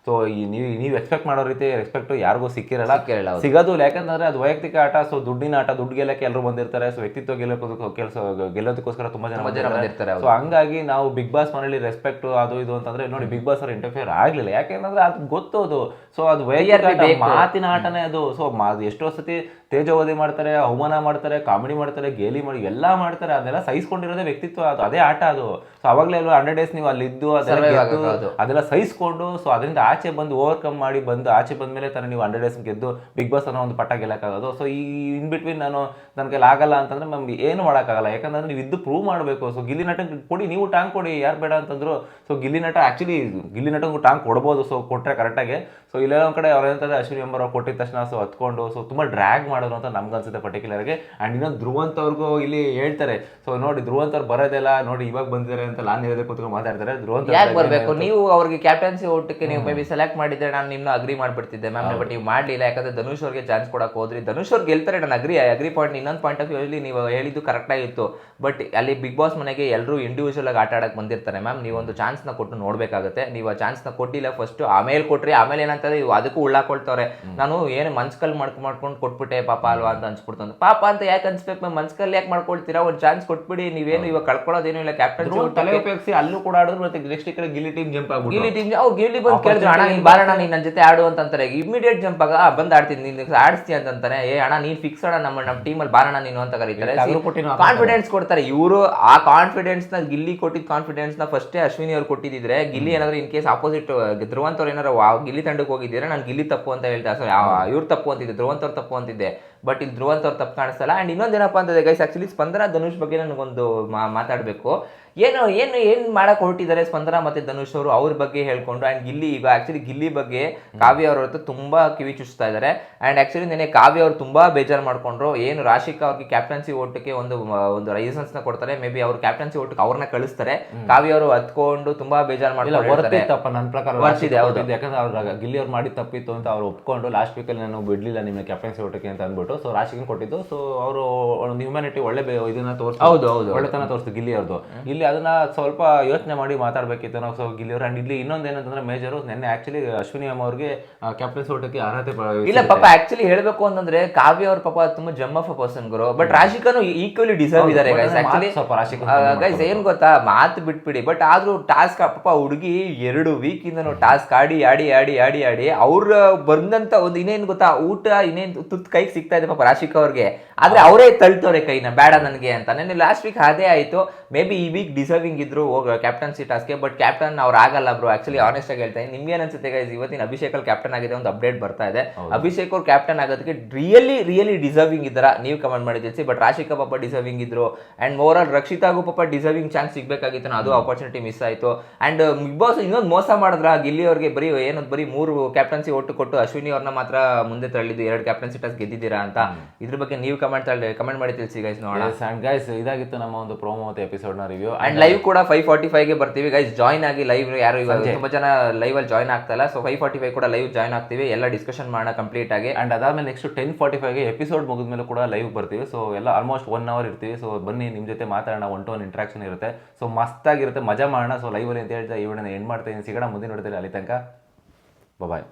ಸೊ ಈ ನೀವು ನೀವು ಎಕ್ಸ್ಪೆಕ್ಟ್ ಮಾಡೋ ರೀತಿ ರೆಸ್ಪೆಕ್ಟ್ ಯಾರಿಗೂ ಸಿಕ್ಕಿರಲ್ಲ. ಹೌದು. ಸಿಗೋದು. ಯಾಕಂದ್ರೆ ಅದು ವೈಯಕ್ತಿಕ ಆಟ ಸೊ ದುಡ್ಡಿನ ಆಟ ದುಡ್ಡು ಗೆಲ್ಲಕ್ಕೆ ಎಲ್ಲರೂ ಬಂದಿರ್ತಾರೆ ಸೊ ವ್ಯಕ್ತಿತ್ವ ಗೆಲ್ಲೋದಕ್ಕೆ ಕೆಲಸ ಗೆಲ್ಲೋದಕ್ಕೋಸ್ಕರ ತುಂಬಾ ಜನ ಬಂದಿರ್ತಾರೆ, ಸೊ ಹಂಗಾಗಿ ನಾವು ಬಿಗ್ ಬಾಸ್ ಮನೇಲಿ ರೆಸ್ಪೆಕ್ಟ್ ಅದು ಇದು ಅಂತಂದ್ರೆ ನೋಡಿ ಬಿಗ್ ಬಾಸ್ ಅವ್ರು ಇಂಟರ್ಫಿಯರ್ ಆಗಲಿಲ್ಲ. ಯಾಕೆಂದ್ರೆ ಅದು ಗೊತ್ತು ಅದು. ಸೊ ಅದು ವೈಯಕ್ತಿಕ. ಮಾತಿನ ಆಟನೇ ಅದು. ಸೊ ಎಷ್ಟೋ ಸತಿ ತೇಜೋವಧಿ ಮಾಡ್ತಾರೆ ಅವಮಾನ ಮಾಡ್ತಾರೆ ಕಾಮಿಡಿ ಮಾಡ್ತಾರೆ ಗೇಲಿ ಮಾಡಿ ಎಲ್ಲ ಮಾಡ್ತಾರೆ ಅದೆಲ್ಲ ಸಹಿಸ್ಕೊಂಡಿರೋದೇ ವ್ಯಕ್ತಿತ್ವ ಅದು. ಅದೇ ಆಟ ಅದು. ಸೊ ಎಲ್ಲ ಹಂಡ್ರೆಡ್ ಡೇಸ್ ನೀವು ಅಲ್ಲಿ ಇದ್ದು ಅದೆಲ್ಲ ಗೆದ್ದು. ಅದೆಲ್ಲ ಸಹಿಸ್ಕೊಂಡು ಸೊ ಅದರಿಂದ ಆಚೆ ಆಚೆ ಬಂದು ಓವರ್ಕಮ್ ಮಾಡಿ ಬಂದು ಆಚೆ ಬಂದ ಮೇಲೆ ತಾನೇ ನೀವು ಹಂಡ್ರೆಡ್ ಡೇಸ್ ಗೆದ್ದು ಬಿಗ್ ಬಾಸ್ ಅನ್ನೋ ಒಂದು ಪಟ್ಟ ಗೆಲ್ಲಕ್ಕಾಗೋದು. ಸೊ ಈ ಇನ್ ಬಿಟ್ವೀನ್ ನಾನು ನನ್ನ ಕೈಲಿ ಆಗಲ್ಲ ಅಂತಂದ್ರೆ ನಮ್ಗೆ ಏನು ಮಾಡೋಕ್ಕಾಗಲ್ಲ. ಯಾಕಂದ್ರೆ ನೀವು ಇದ್ದು ಪ್ರೂವ್ ಮಾಡಬೇಕು. ಸೊ ಗಿಲ್ಲಿ ನಟ ಕೊಡಿ ನೀವು ಟಾಂಗ್ ಕೊಡಿ ಯಾರು ಬೇಡ ಅಂತಂದ್ರು ಸೊ ಗಿಲ್ಲಿ ನಟ ಆ್ಯಕ್ಚುಲಿ ಗಿಲ್ಲಿ ನಟಂಗೂ ಟಾಂಗ್ ಕೊಡ್ಬೋದು. ಸೊ ಕೊಟ್ಟರೆ ಕರೆಕ್ಟಾಗಿ ಸೊ ಇಲ್ಲೆಲ್ಲ ಒಂದು ಕಡೆ ಅವ್ರು ಏನಂತಾರೆ ಅಶ್ವಿನಿ ಎಂಬರ್ ಅವ್ರು ಕೊಟ್ಟಿದ ತಕ್ಷಣ ಸೊ ಹತ್ಕೊಂಡು ಸೊ ತುಂಬ ಡ್ರ್ಯಾಗ್ ಮಾಡೋದು ಅಂತ ನಮ್ಗೆ ಅನ್ಸುತ್ತೆ ಪರ್ಟಿಕ್ಯುಲರ್ಗೆ ಆ್ಯಂಡ್ ಇನ್ನೊಂದು ಧ್ರುವಂತ್ ಅವ್ರಿಗೂ ಇಲ್ಲಿ ಹೇಳ್ತಾರೆ. ಸೊ ನೋಡಿ ಧ್ರುವಂತ್ ಅವ್ರು ಬರೋದಿಲ್ಲ ನೋಡಿ ಇವಾಗ ಬಂದಿದ್ದಾರೆ ಅಂತ ನಾನು ಹೇಳೋದೇ ಕೂತ್ಕೊಂಡು ಮಾತಾಡ್ತಾರೆ. ಧ್ರುವಂತ ಯಾಕೆ ಬರಬೇಕು? ನೀವು ಅವ್ರಿಗೆ ಕ್ಯಾಪ್ಟನ್ಸಿ ಓಟಕ್ಕೆ ನೀವು ಮೇ ಬಿ ಸೆಲೆಕ್ಟ್ ಮಾಡಿದ್ರೆ ನಾನು ನಿಮ್ಮನ್ನ ಅಗ್ರಿ ಮಾಡಿಬಿಡ್ತಿದ್ದೆ ಮ್ಯಾಮ್ ಬಟ್ ನೀವು ಮಾಡಲಿಲ್ಲ ಯಾಕಂದ್ರೆ ಧನುಷ್ ಅವ್ರಿಗೆ ಚಾನ್ಸ್ ಕೊಡಕ್ಕೆ ಹೋದ್ರಿ. ಧನುಷ್ ಅವ್ರಿಗೆ ಗೆಲ್ತಾರೆ ನಾನು ಅಗ್ರಿ ಅಗ್ರಿ ಪಾಯಿಂಟ್ ಇನ್ನೊಂದು ಪಾಯಿಂಟ್ ಆಫ್ ವ್ಯೂ ಅಲ್ಲಿ ನೀವು ಹೇಳಿದ್ದು ಕರೆಕ್ಟ್ ಆಗಿತ್ತು ಬಟ್ ಅಲ್ಲಿ ಬಿಗ್ ಬಾಸ್ ಮನೆಗೆ ಎಲ್ಲರೂ ಇಂಡಿವಿಜುವಲ್ ಆಗಿ ಆಟ ಆಡಕ್ಕೆ ಬಂದಿರ್ತಾರೆ ಮ್ಯಾಮ್ ನೀವು ಒಂದು ಚಾನ್ಸ್ನ ಕೊಟ್ಟು ನೋಡಬೇಕಾಗುತ್ತೆ. ನೀವು ಆ ಚಾನ್ಸ್ನ ನ ಕೊಟ್ಟಿಲ್ಲ ಫಸ್ಟ್ ಆಮೇಲೆ ಕೊಟ್ರಿ ಆಮೇಲೆ ಏನಂತಾರೆ ಇವು ಅದಕ್ಕೂ ಉಳ್ಳಾಕೊಳ್ತವ್ರೆ. ನಾನು ಏನು ಮನ್ಸ್ಕಲ್ ಮಾಡ್ಕೊ ಮಾಡ್ಕೊಂಡು ಕೊಟ್ಬಿಟ್ಟೆ ಪಾಪ ಅಲ್ವಾ ಅಂತ ಅನ್ಸ್ಬಿಡ್ತಂದ್ ಪಾಪ ಅಂತ ಯಾಕೆ ಅನ್ಸ್ಬೇಕು? ಮನ್ಸ್ಕಲ್ಲಿ ಮನ್ಸ್ಕಲ್ ಯಾಕೆ ಮಾಡ್ಕೊಳ್ತೀರಾ? ಒಂದು ಚಾನ್ಸ್ ಕೊಟ್ಬಿಡಿ ನೀವೇನು ಇವಾಗ ಕಳ್ಕೊಳ್ಳೋದೇನು ಇಲ್ಲ ಕ್ಯಾಪ್ಟನ್ ತಲೆ ಉಪಯೋಗಿಸಿ ಅಲ್ಲೂ ಕೂಡ ಆಡಿದ್ರು ಮತ್ತೆ ನೆಕ್ಸ್ಟ್ ಕಡೆ ಗಿಲ್ಲಿ ಟೀಮ್ ಜಂಪ್ ಆಗ್ಬಿಟ್ಟು ಗಿಲ್ಲಿ ಟೀಮ್ ಅವ್ರು ಗಿಲ್ಲಿ ಬಂದು ಕೇಳಿದ್ರು ಅಣ್ಣ ನೀನ್ ಬಾರಣ ನೀನ್ ನನ್ನ ಜೊತೆ ಆಡು ಅಂತಂತಾರೆ. ಇಮಿಡಿಯೇಟ್ ಜಂಪ್ ಆಗ "ಆ, ಬಂದ್ ಆಡ್ತೀನಿ ನೀನ್ ಆಡಿಸ್ತಿ ಅಂತಂತಾನೆ ಏ ಅಣ್ಣ ನೀನ್ ಫಿಕ್ಸ್ ಅಣ್ಣ ನಮ್ಮ ನಮ್ಮ ಟೀಮಲ್ಲಿ ಬಾರಣ ನೀನು ಅಂತ ಕರೀತಾರೆ. ಕಾನ್ಫಿಡೆನ್ಸ್ ಕೊಡ್ತಾರೆ. ಇವರು ಆ ಕಾನ್ಫಿಡೆನ್ಸ್ನ ಗಿಲ್ಲಿ ಕೊಟ್ಟಿದ್ ಕಾನ್ಫಿಡೆನ್ಸ್ನ ಫಸ್ಟೇ ಅಶ್ವಿನಿ ಅವ್ರು ಕೊಟ್ಟಿದ್ರೆ ಗಿಲ್ಲಿ ಏನಾದ್ರು ಇನ್ ಕೇಸ್ ಆಪೋಸಿಟ್ ಧ್ರುವಂತವ್ರು ಏನಾರು ಗಿಲ್ಲಿ ತಂಡಕ್ಕೆ ಹೋಗಿದ್ದೀರಾ? ನನಗೆ ಇಲ್ಲಿ ತಪ್ಪು ಅಂತ ಹೇಳ್ತಾ ಇವ್ರು ತಪ್ಪು ಅಂತಿದ್ದೆ ಧ್ರುವಂತವ್ರು ತಪ್ಪು ಅಂತಿದ್ದೆ. ಬಟ್ ಇಲ್ಲಿ ಧ್ರುವಂತ ಅವ್ರು ತಪ್ಪು ಕಾಣಿಸ್ತಲ್ಲ. ಅಂಡ್ ಇನ್ನೊಂದೇನಪ್ಪ ಅಂತಂದರೆ ಗೈಸ್ ಆ್ಯಕ್ಚುಲಿ ಸ್ಪಂದನ ಧನುಷ್ ಬಗ್ಗೆ ನನಗೊಂದು ಮಾತಾಡಬೇಕು. ಏನು ಏನು ಏನು ಏನ್ ಮಾಡಕ್ ಹೊರಟಿದ್ದಾರೆ ಸ್ಪಂದನ ಮತ್ತೆ ಧನುಷ್ ಅವರು? ಅವ್ರ ಬಗ್ಗೆ ಹೇಳ್ಕೊಂಡು ಅಂಡ್ ಗಿಲ್ಲಿ ಈಗ ಆ್ಯಕ್ಚುಲಿ ಗಿಲ್ಲಿ ಬಗ್ಗೆ ಕಾವ್ಯ ಅವ್ರ ಹತ್ರ ತುಂಬಾ ಕಿವಿ ಚುಚ್ತಾ ಇದ್ದಾರೆ ಆ್ಯಂಡ್ ಆ್ಯಕ್ಚುಲಿ ನೆನೆ ಕಾವ್ಯ ಅವ್ರು ತುಂಬಾ ಬೇಜಾರ್ ಮಾಡಿಕೊಂಡ್ರು. ಏನು ರಾಶಿಕಾ ಅವ್ರಿಗೆ ಕ್ಯಾಪ್ಟನ್ಸಿ ಓಟಕ್ಕೆ ಒಂದು ಒಂದು ರೈಸನ್ಸ್ನ ಕೊಡ್ತಾರೆ. ಮೇ ಬಿ ಅವ್ರು ಕ್ಯಾಪ್ಟನ್ಸಿ ಓಟಕ್ಕೆ ಅವ್ರನ್ನ ಕಳಿಸ್ತಾರೆ. ಕಾವ್ಯ ಅವರು ಹತ್ಕೊಂಡು ತುಂಬಾ ಬೇಜಾರ್ ವರ್ತಿತ್ತಪ್ಪ ನನ್ನ ಪ್ರಕಾರ ವರ್ತಿದೆ, ಹೌದು. ಯಾಕಂದ್ರೆ ಅವ್ರ ಗಿಲ್ಲಿ ಅವ್ರು ಮಾಡಿ ತಪ್ಪಿತ್ತು ಅಂತ ಅವ್ರು ಒಪ್ಕೊಂಡು ಲಾಸ್ಟ್ ವೀಕಲ್ಲಿ ನಾನು ಬಿಡ್ಲಿಲ್ಲ ನಿಮ್ಮ ಕ್ಯಾಪ್ಟನ್ಸಿ ಓಟಕ್ಕೆ ಅಂತ ಅಂದ್ಬಿಟ್ಟು. ಸೊ ರಾಶಿಗೆ ಕೊಟ್ಟಿದ್ದು ಸೊ ಅವರು ಒಂದು ಹ್ಯೂಮ್ಯಾನಿಟಿ ಒಳ್ಳೆ ಇದನ್ನ ತೋರಿಸ್ತು ಹೌದು, ಹೌದು. ಒಳ್ಳೆತನ ತೋರಿಸ್ತು ಗಿಲ್ಲಿ ಅವ್ರದ್ದು ಇಲ್ಲಿ ಅದನ್ನ ಸ್ವಲ್ಪ ಯೋಚನೆ ಮಾಡಿ ಮಾತಾಡಬೇಕಿತ್ತು. ನಾವು ಸೊ ಗಿಲ್ಲಿ ಅವ್ರು ಅಂಡ್ ಇಲ್ಲಿ ಇನ್ನೊಂದು ಏನಂತಂದ್ರೆ ಮೇಜರ್ ನೆನ್ನೆ ಆಕ್ಚುಲಿ ಅಶ್ವಿನಿ ಅಮ್ಮ ಅವ್ರಿಗೆ ಕ್ಯಾಪ್ಟನ್ಸಿ ಊಟಕ್ಕೆ ಅರ್ಹತೆ ಇಲ್ಲ ಪಾಪ ಆಕ್ಚುಲಿ ಹೇಳಬೇಕು ಅಂತಂದ್ರೆ ಕಾವ್ಯ ಅವ್ರ ಪಾಪ ತುಂಬಾ ಜಮ್ ಆಫ್ ಪರ್ಸನ್ ಗುರು. ಬಟ್ ರಾಶಿಕನು ಈಕ್ವಲಿ ಡಿಸರ್ವ್ ಇದಾರೆ ಸ್ವಲ್ಪ ರಾಶಿಕಾ ಗೈಸ್ ಏನ್ ಗೊತ್ತಾ? ಮಾತು ಬಿಟ್ಬಿಡಿ. ಬಟ್ ಆದ್ರೂ ಟಾಸ್ಕ್ ಪಾಪ ಹುಡುಗಿ ಎರಡು ವೀಕ್ ಇಂದ ಟಾಸ್ಕ್ ಆಡಿ ಆಡಿ ಆಡಿ ಆಡಿ ಆಡಿ ಅವ್ರ ಬಂದಂತ ಒಂದು ಇನ್ನೇನ್ ಗೊತ್ತಾ? ಊಟ ಇನ್ನೇನ್ ತುತ್ತು ಕೈಗೆ ಸಿಗ್ತಾ ಇದೆ ಪಾಪ ರಾಶಿಕಾ ಅವ್ರಿಗೆ. ಆದ್ರೆ ಅವರೇ ತಳ್ತವ್ರೆ ಕೈನ ಬೇಡ ನನಗೆ ಅಂತ. ನೆನ್ನೆ ಲಾಸ್ಟ್ ವೀಕ್ ಅದೇ ಆಯ್ತು. ಮೇ ಬಿ ಈ ವೀಕ್ ಡಿಸರ್ವಿಂಗ್ ಇದ್ರು ಕ್ಯಾಪ್ಟನ್ಸಿ ಟಾಸ್ಗೆ ಬಟ್ ಕ್ಯಾಪ್ಟನ್ ಅವ್ರು ಆಗಲ್ಲ ಬ್ರೋ ಆಕ್ಚುಲಿ ಆನೆಸ್ಟ್ ಆಗಿ ಹೇಳ್ತಾ ನಿಮ್ಗೆ ಅನ್ಸುತ್ತೆ ಗೈಸ್ ಇವತ್ತಿನ ಅಭಿಷೇಕ್ ಅಲ್ಲಿ ಕ್ಯಾಪ್ಟನ್ ಆಗಿದೆ ಒಂದು ಅಪ್ಡೇಟ್ ಬರ್ತಾ ಇದೆ. ಅಭಿಷೇಕ್ ಅವ್ರು ಕ್ಯಾಪ್ಟನ್ ಆಗೋದಕ್ಕೆ ರಿಯಲಿ ರಿಯಲಿ ಡಿಸರ್ವಿಂಗ್ ಇದ್ದಾರಾ? ನೀವು ಕಮೆಂಟ್ ಮಾಡಿ ತಿಳಿಸಿ ಬಟ್ ರಾಶಿಕಾ ಪಾಪ ಡಿಸರ್ವಿಂಗ್ ಇದ್ರು. ಅಂಡ್ ಓವರ್ ಆಲ್ ರಕ್ಷಿತಾಗೂ ಪಾಪ ಡಿಸರ್ವಿಂಗ್ ಚಾನ್ಸ್ ಸಿಗಬೇಕಾಗಿತ್ತು. ಅದು ಆಪರ್ಚುನಿಟಿ ಮಿಸ್ ಆಯಿತು. ಅಂಡ್ ಬಿಗ್ ಬಾಸ್ ಇನ್ನೊಂದು ಮೋಸ ಮಾಡಿದ್ರ? ಗಿಲ್ಲಿ ಅವ್ರಿಗೆ ಬರೀ ಏನು ಬರೀ ಮೂರು ಕ್ಯಾಪ್ಟನ್ಸಿ ಒಟ್ಟು ಕೊಟ್ಟು ಅಶ್ವಿನಿ ಅವ್ರನ್ನ ಮಾತ್ರ ಮುಂದೆ ತಳ್ಳಿದ್ದು. ಎರಡು ಕ್ಯಾಪ್ಟನ್ಸಿ ಟಾಸ್ ಗೆದ್ದಿದ್ದೀರಾ ಅಂತ. ಇದ್ರ ಬಗ್ಗೆ ನೀವು ಕಮೆಂಟ್ ಕಮೆಂಟ್ ಮಾಡಿ ತಿಳಿಸಿ ಗೈಸ್ ನೋಡೋಣ. ಅಂಡ್ ಗೈಸ್ ಇದಾಗಿತ್ತು ನಮ್ಮ ಒಂದು ಪ್ರೋಮೋ ಮತ್ತೆ ಎಪಿಸೋಡ್ನ ರಿವ್ಯೂ ಅಂಡ್ ಲೈವ್ ಕೂಡ ಫೈವ್ ಫಾರ್ಟಿ ಫೈವ್ಗೆ ಬರ್ತೀವಿ ಗೈಸ್ ಜಾಯ್ನ್ ಆಗಿ ಲೈವ್ ಯಾರು ಇವಾಗ ತುಂಬಾ ಜನ ಲೈವ್ ಅಲ್ಲಿ ಜಾಯ್ನ್ ಆಗ್ತಾ ಇಲ್ಲ ಸೊ ಫೈವ್ ಫಾರ್ಟಿ ಫೈವ್ ಕೂಡ ಲೈವ್ ಜಾಯ್ನ್ ಆಗ್ತೀವಿ. ಎಲ್ಲ ಡಿಸ್ಕಷನ್ ಮಾಡೋಣ ಕಂಪ್ಲೀಟ್ ಆಗಿ. ಅಂಡ್ ಅದಾದ್ಮೇಲೆ ನೆಕ್ಸ್ಟ್ ಟೆನ್ ಫಾರ್ಟಿ ಫೈವ್ಗೆ ಎಪಿಸೋಡ್ ಮುಗಿದ್ಮೇಲೆ ಕೂಡ ಲೈವ್ ಬರ್ತೀವಿ. ಸೊ ಎಲ್ಲ ಆಲ್ಮೋಸ್ಟ್ ಒನ್ ಅವರ್ ಇರ್ತೀವಿ. ಸೊ ಬನ್ನಿ ನಿಮ್ಮ ಜೊತೆ ಮಾತಾಡೋಣ. ಒನ್ ಟು ಒನ್ ಇಂಟ್ರಾಕ್ಷನ್ ಇರುತ್ತೆ. ಸೊ ಮಸ್ತಾಗಿರುತ್ತೆ. ಮಜಾ ಮಾಡೋಣ. ಸೊ ಲೈವ್ ಅಲ್ಲಿ ಅಂತ ಹೇಳ್ತಾ ಈ ವಿಡಿಯೋನ ಎಂಡ್ ಮಾಡ್ತೀನಿ ಸಿಗೋಣ ಮುಂದಿನ ನೋಡ್ತೀರಿ ಅಲ್ಲಿ ತನಕ. ಬಾಯ್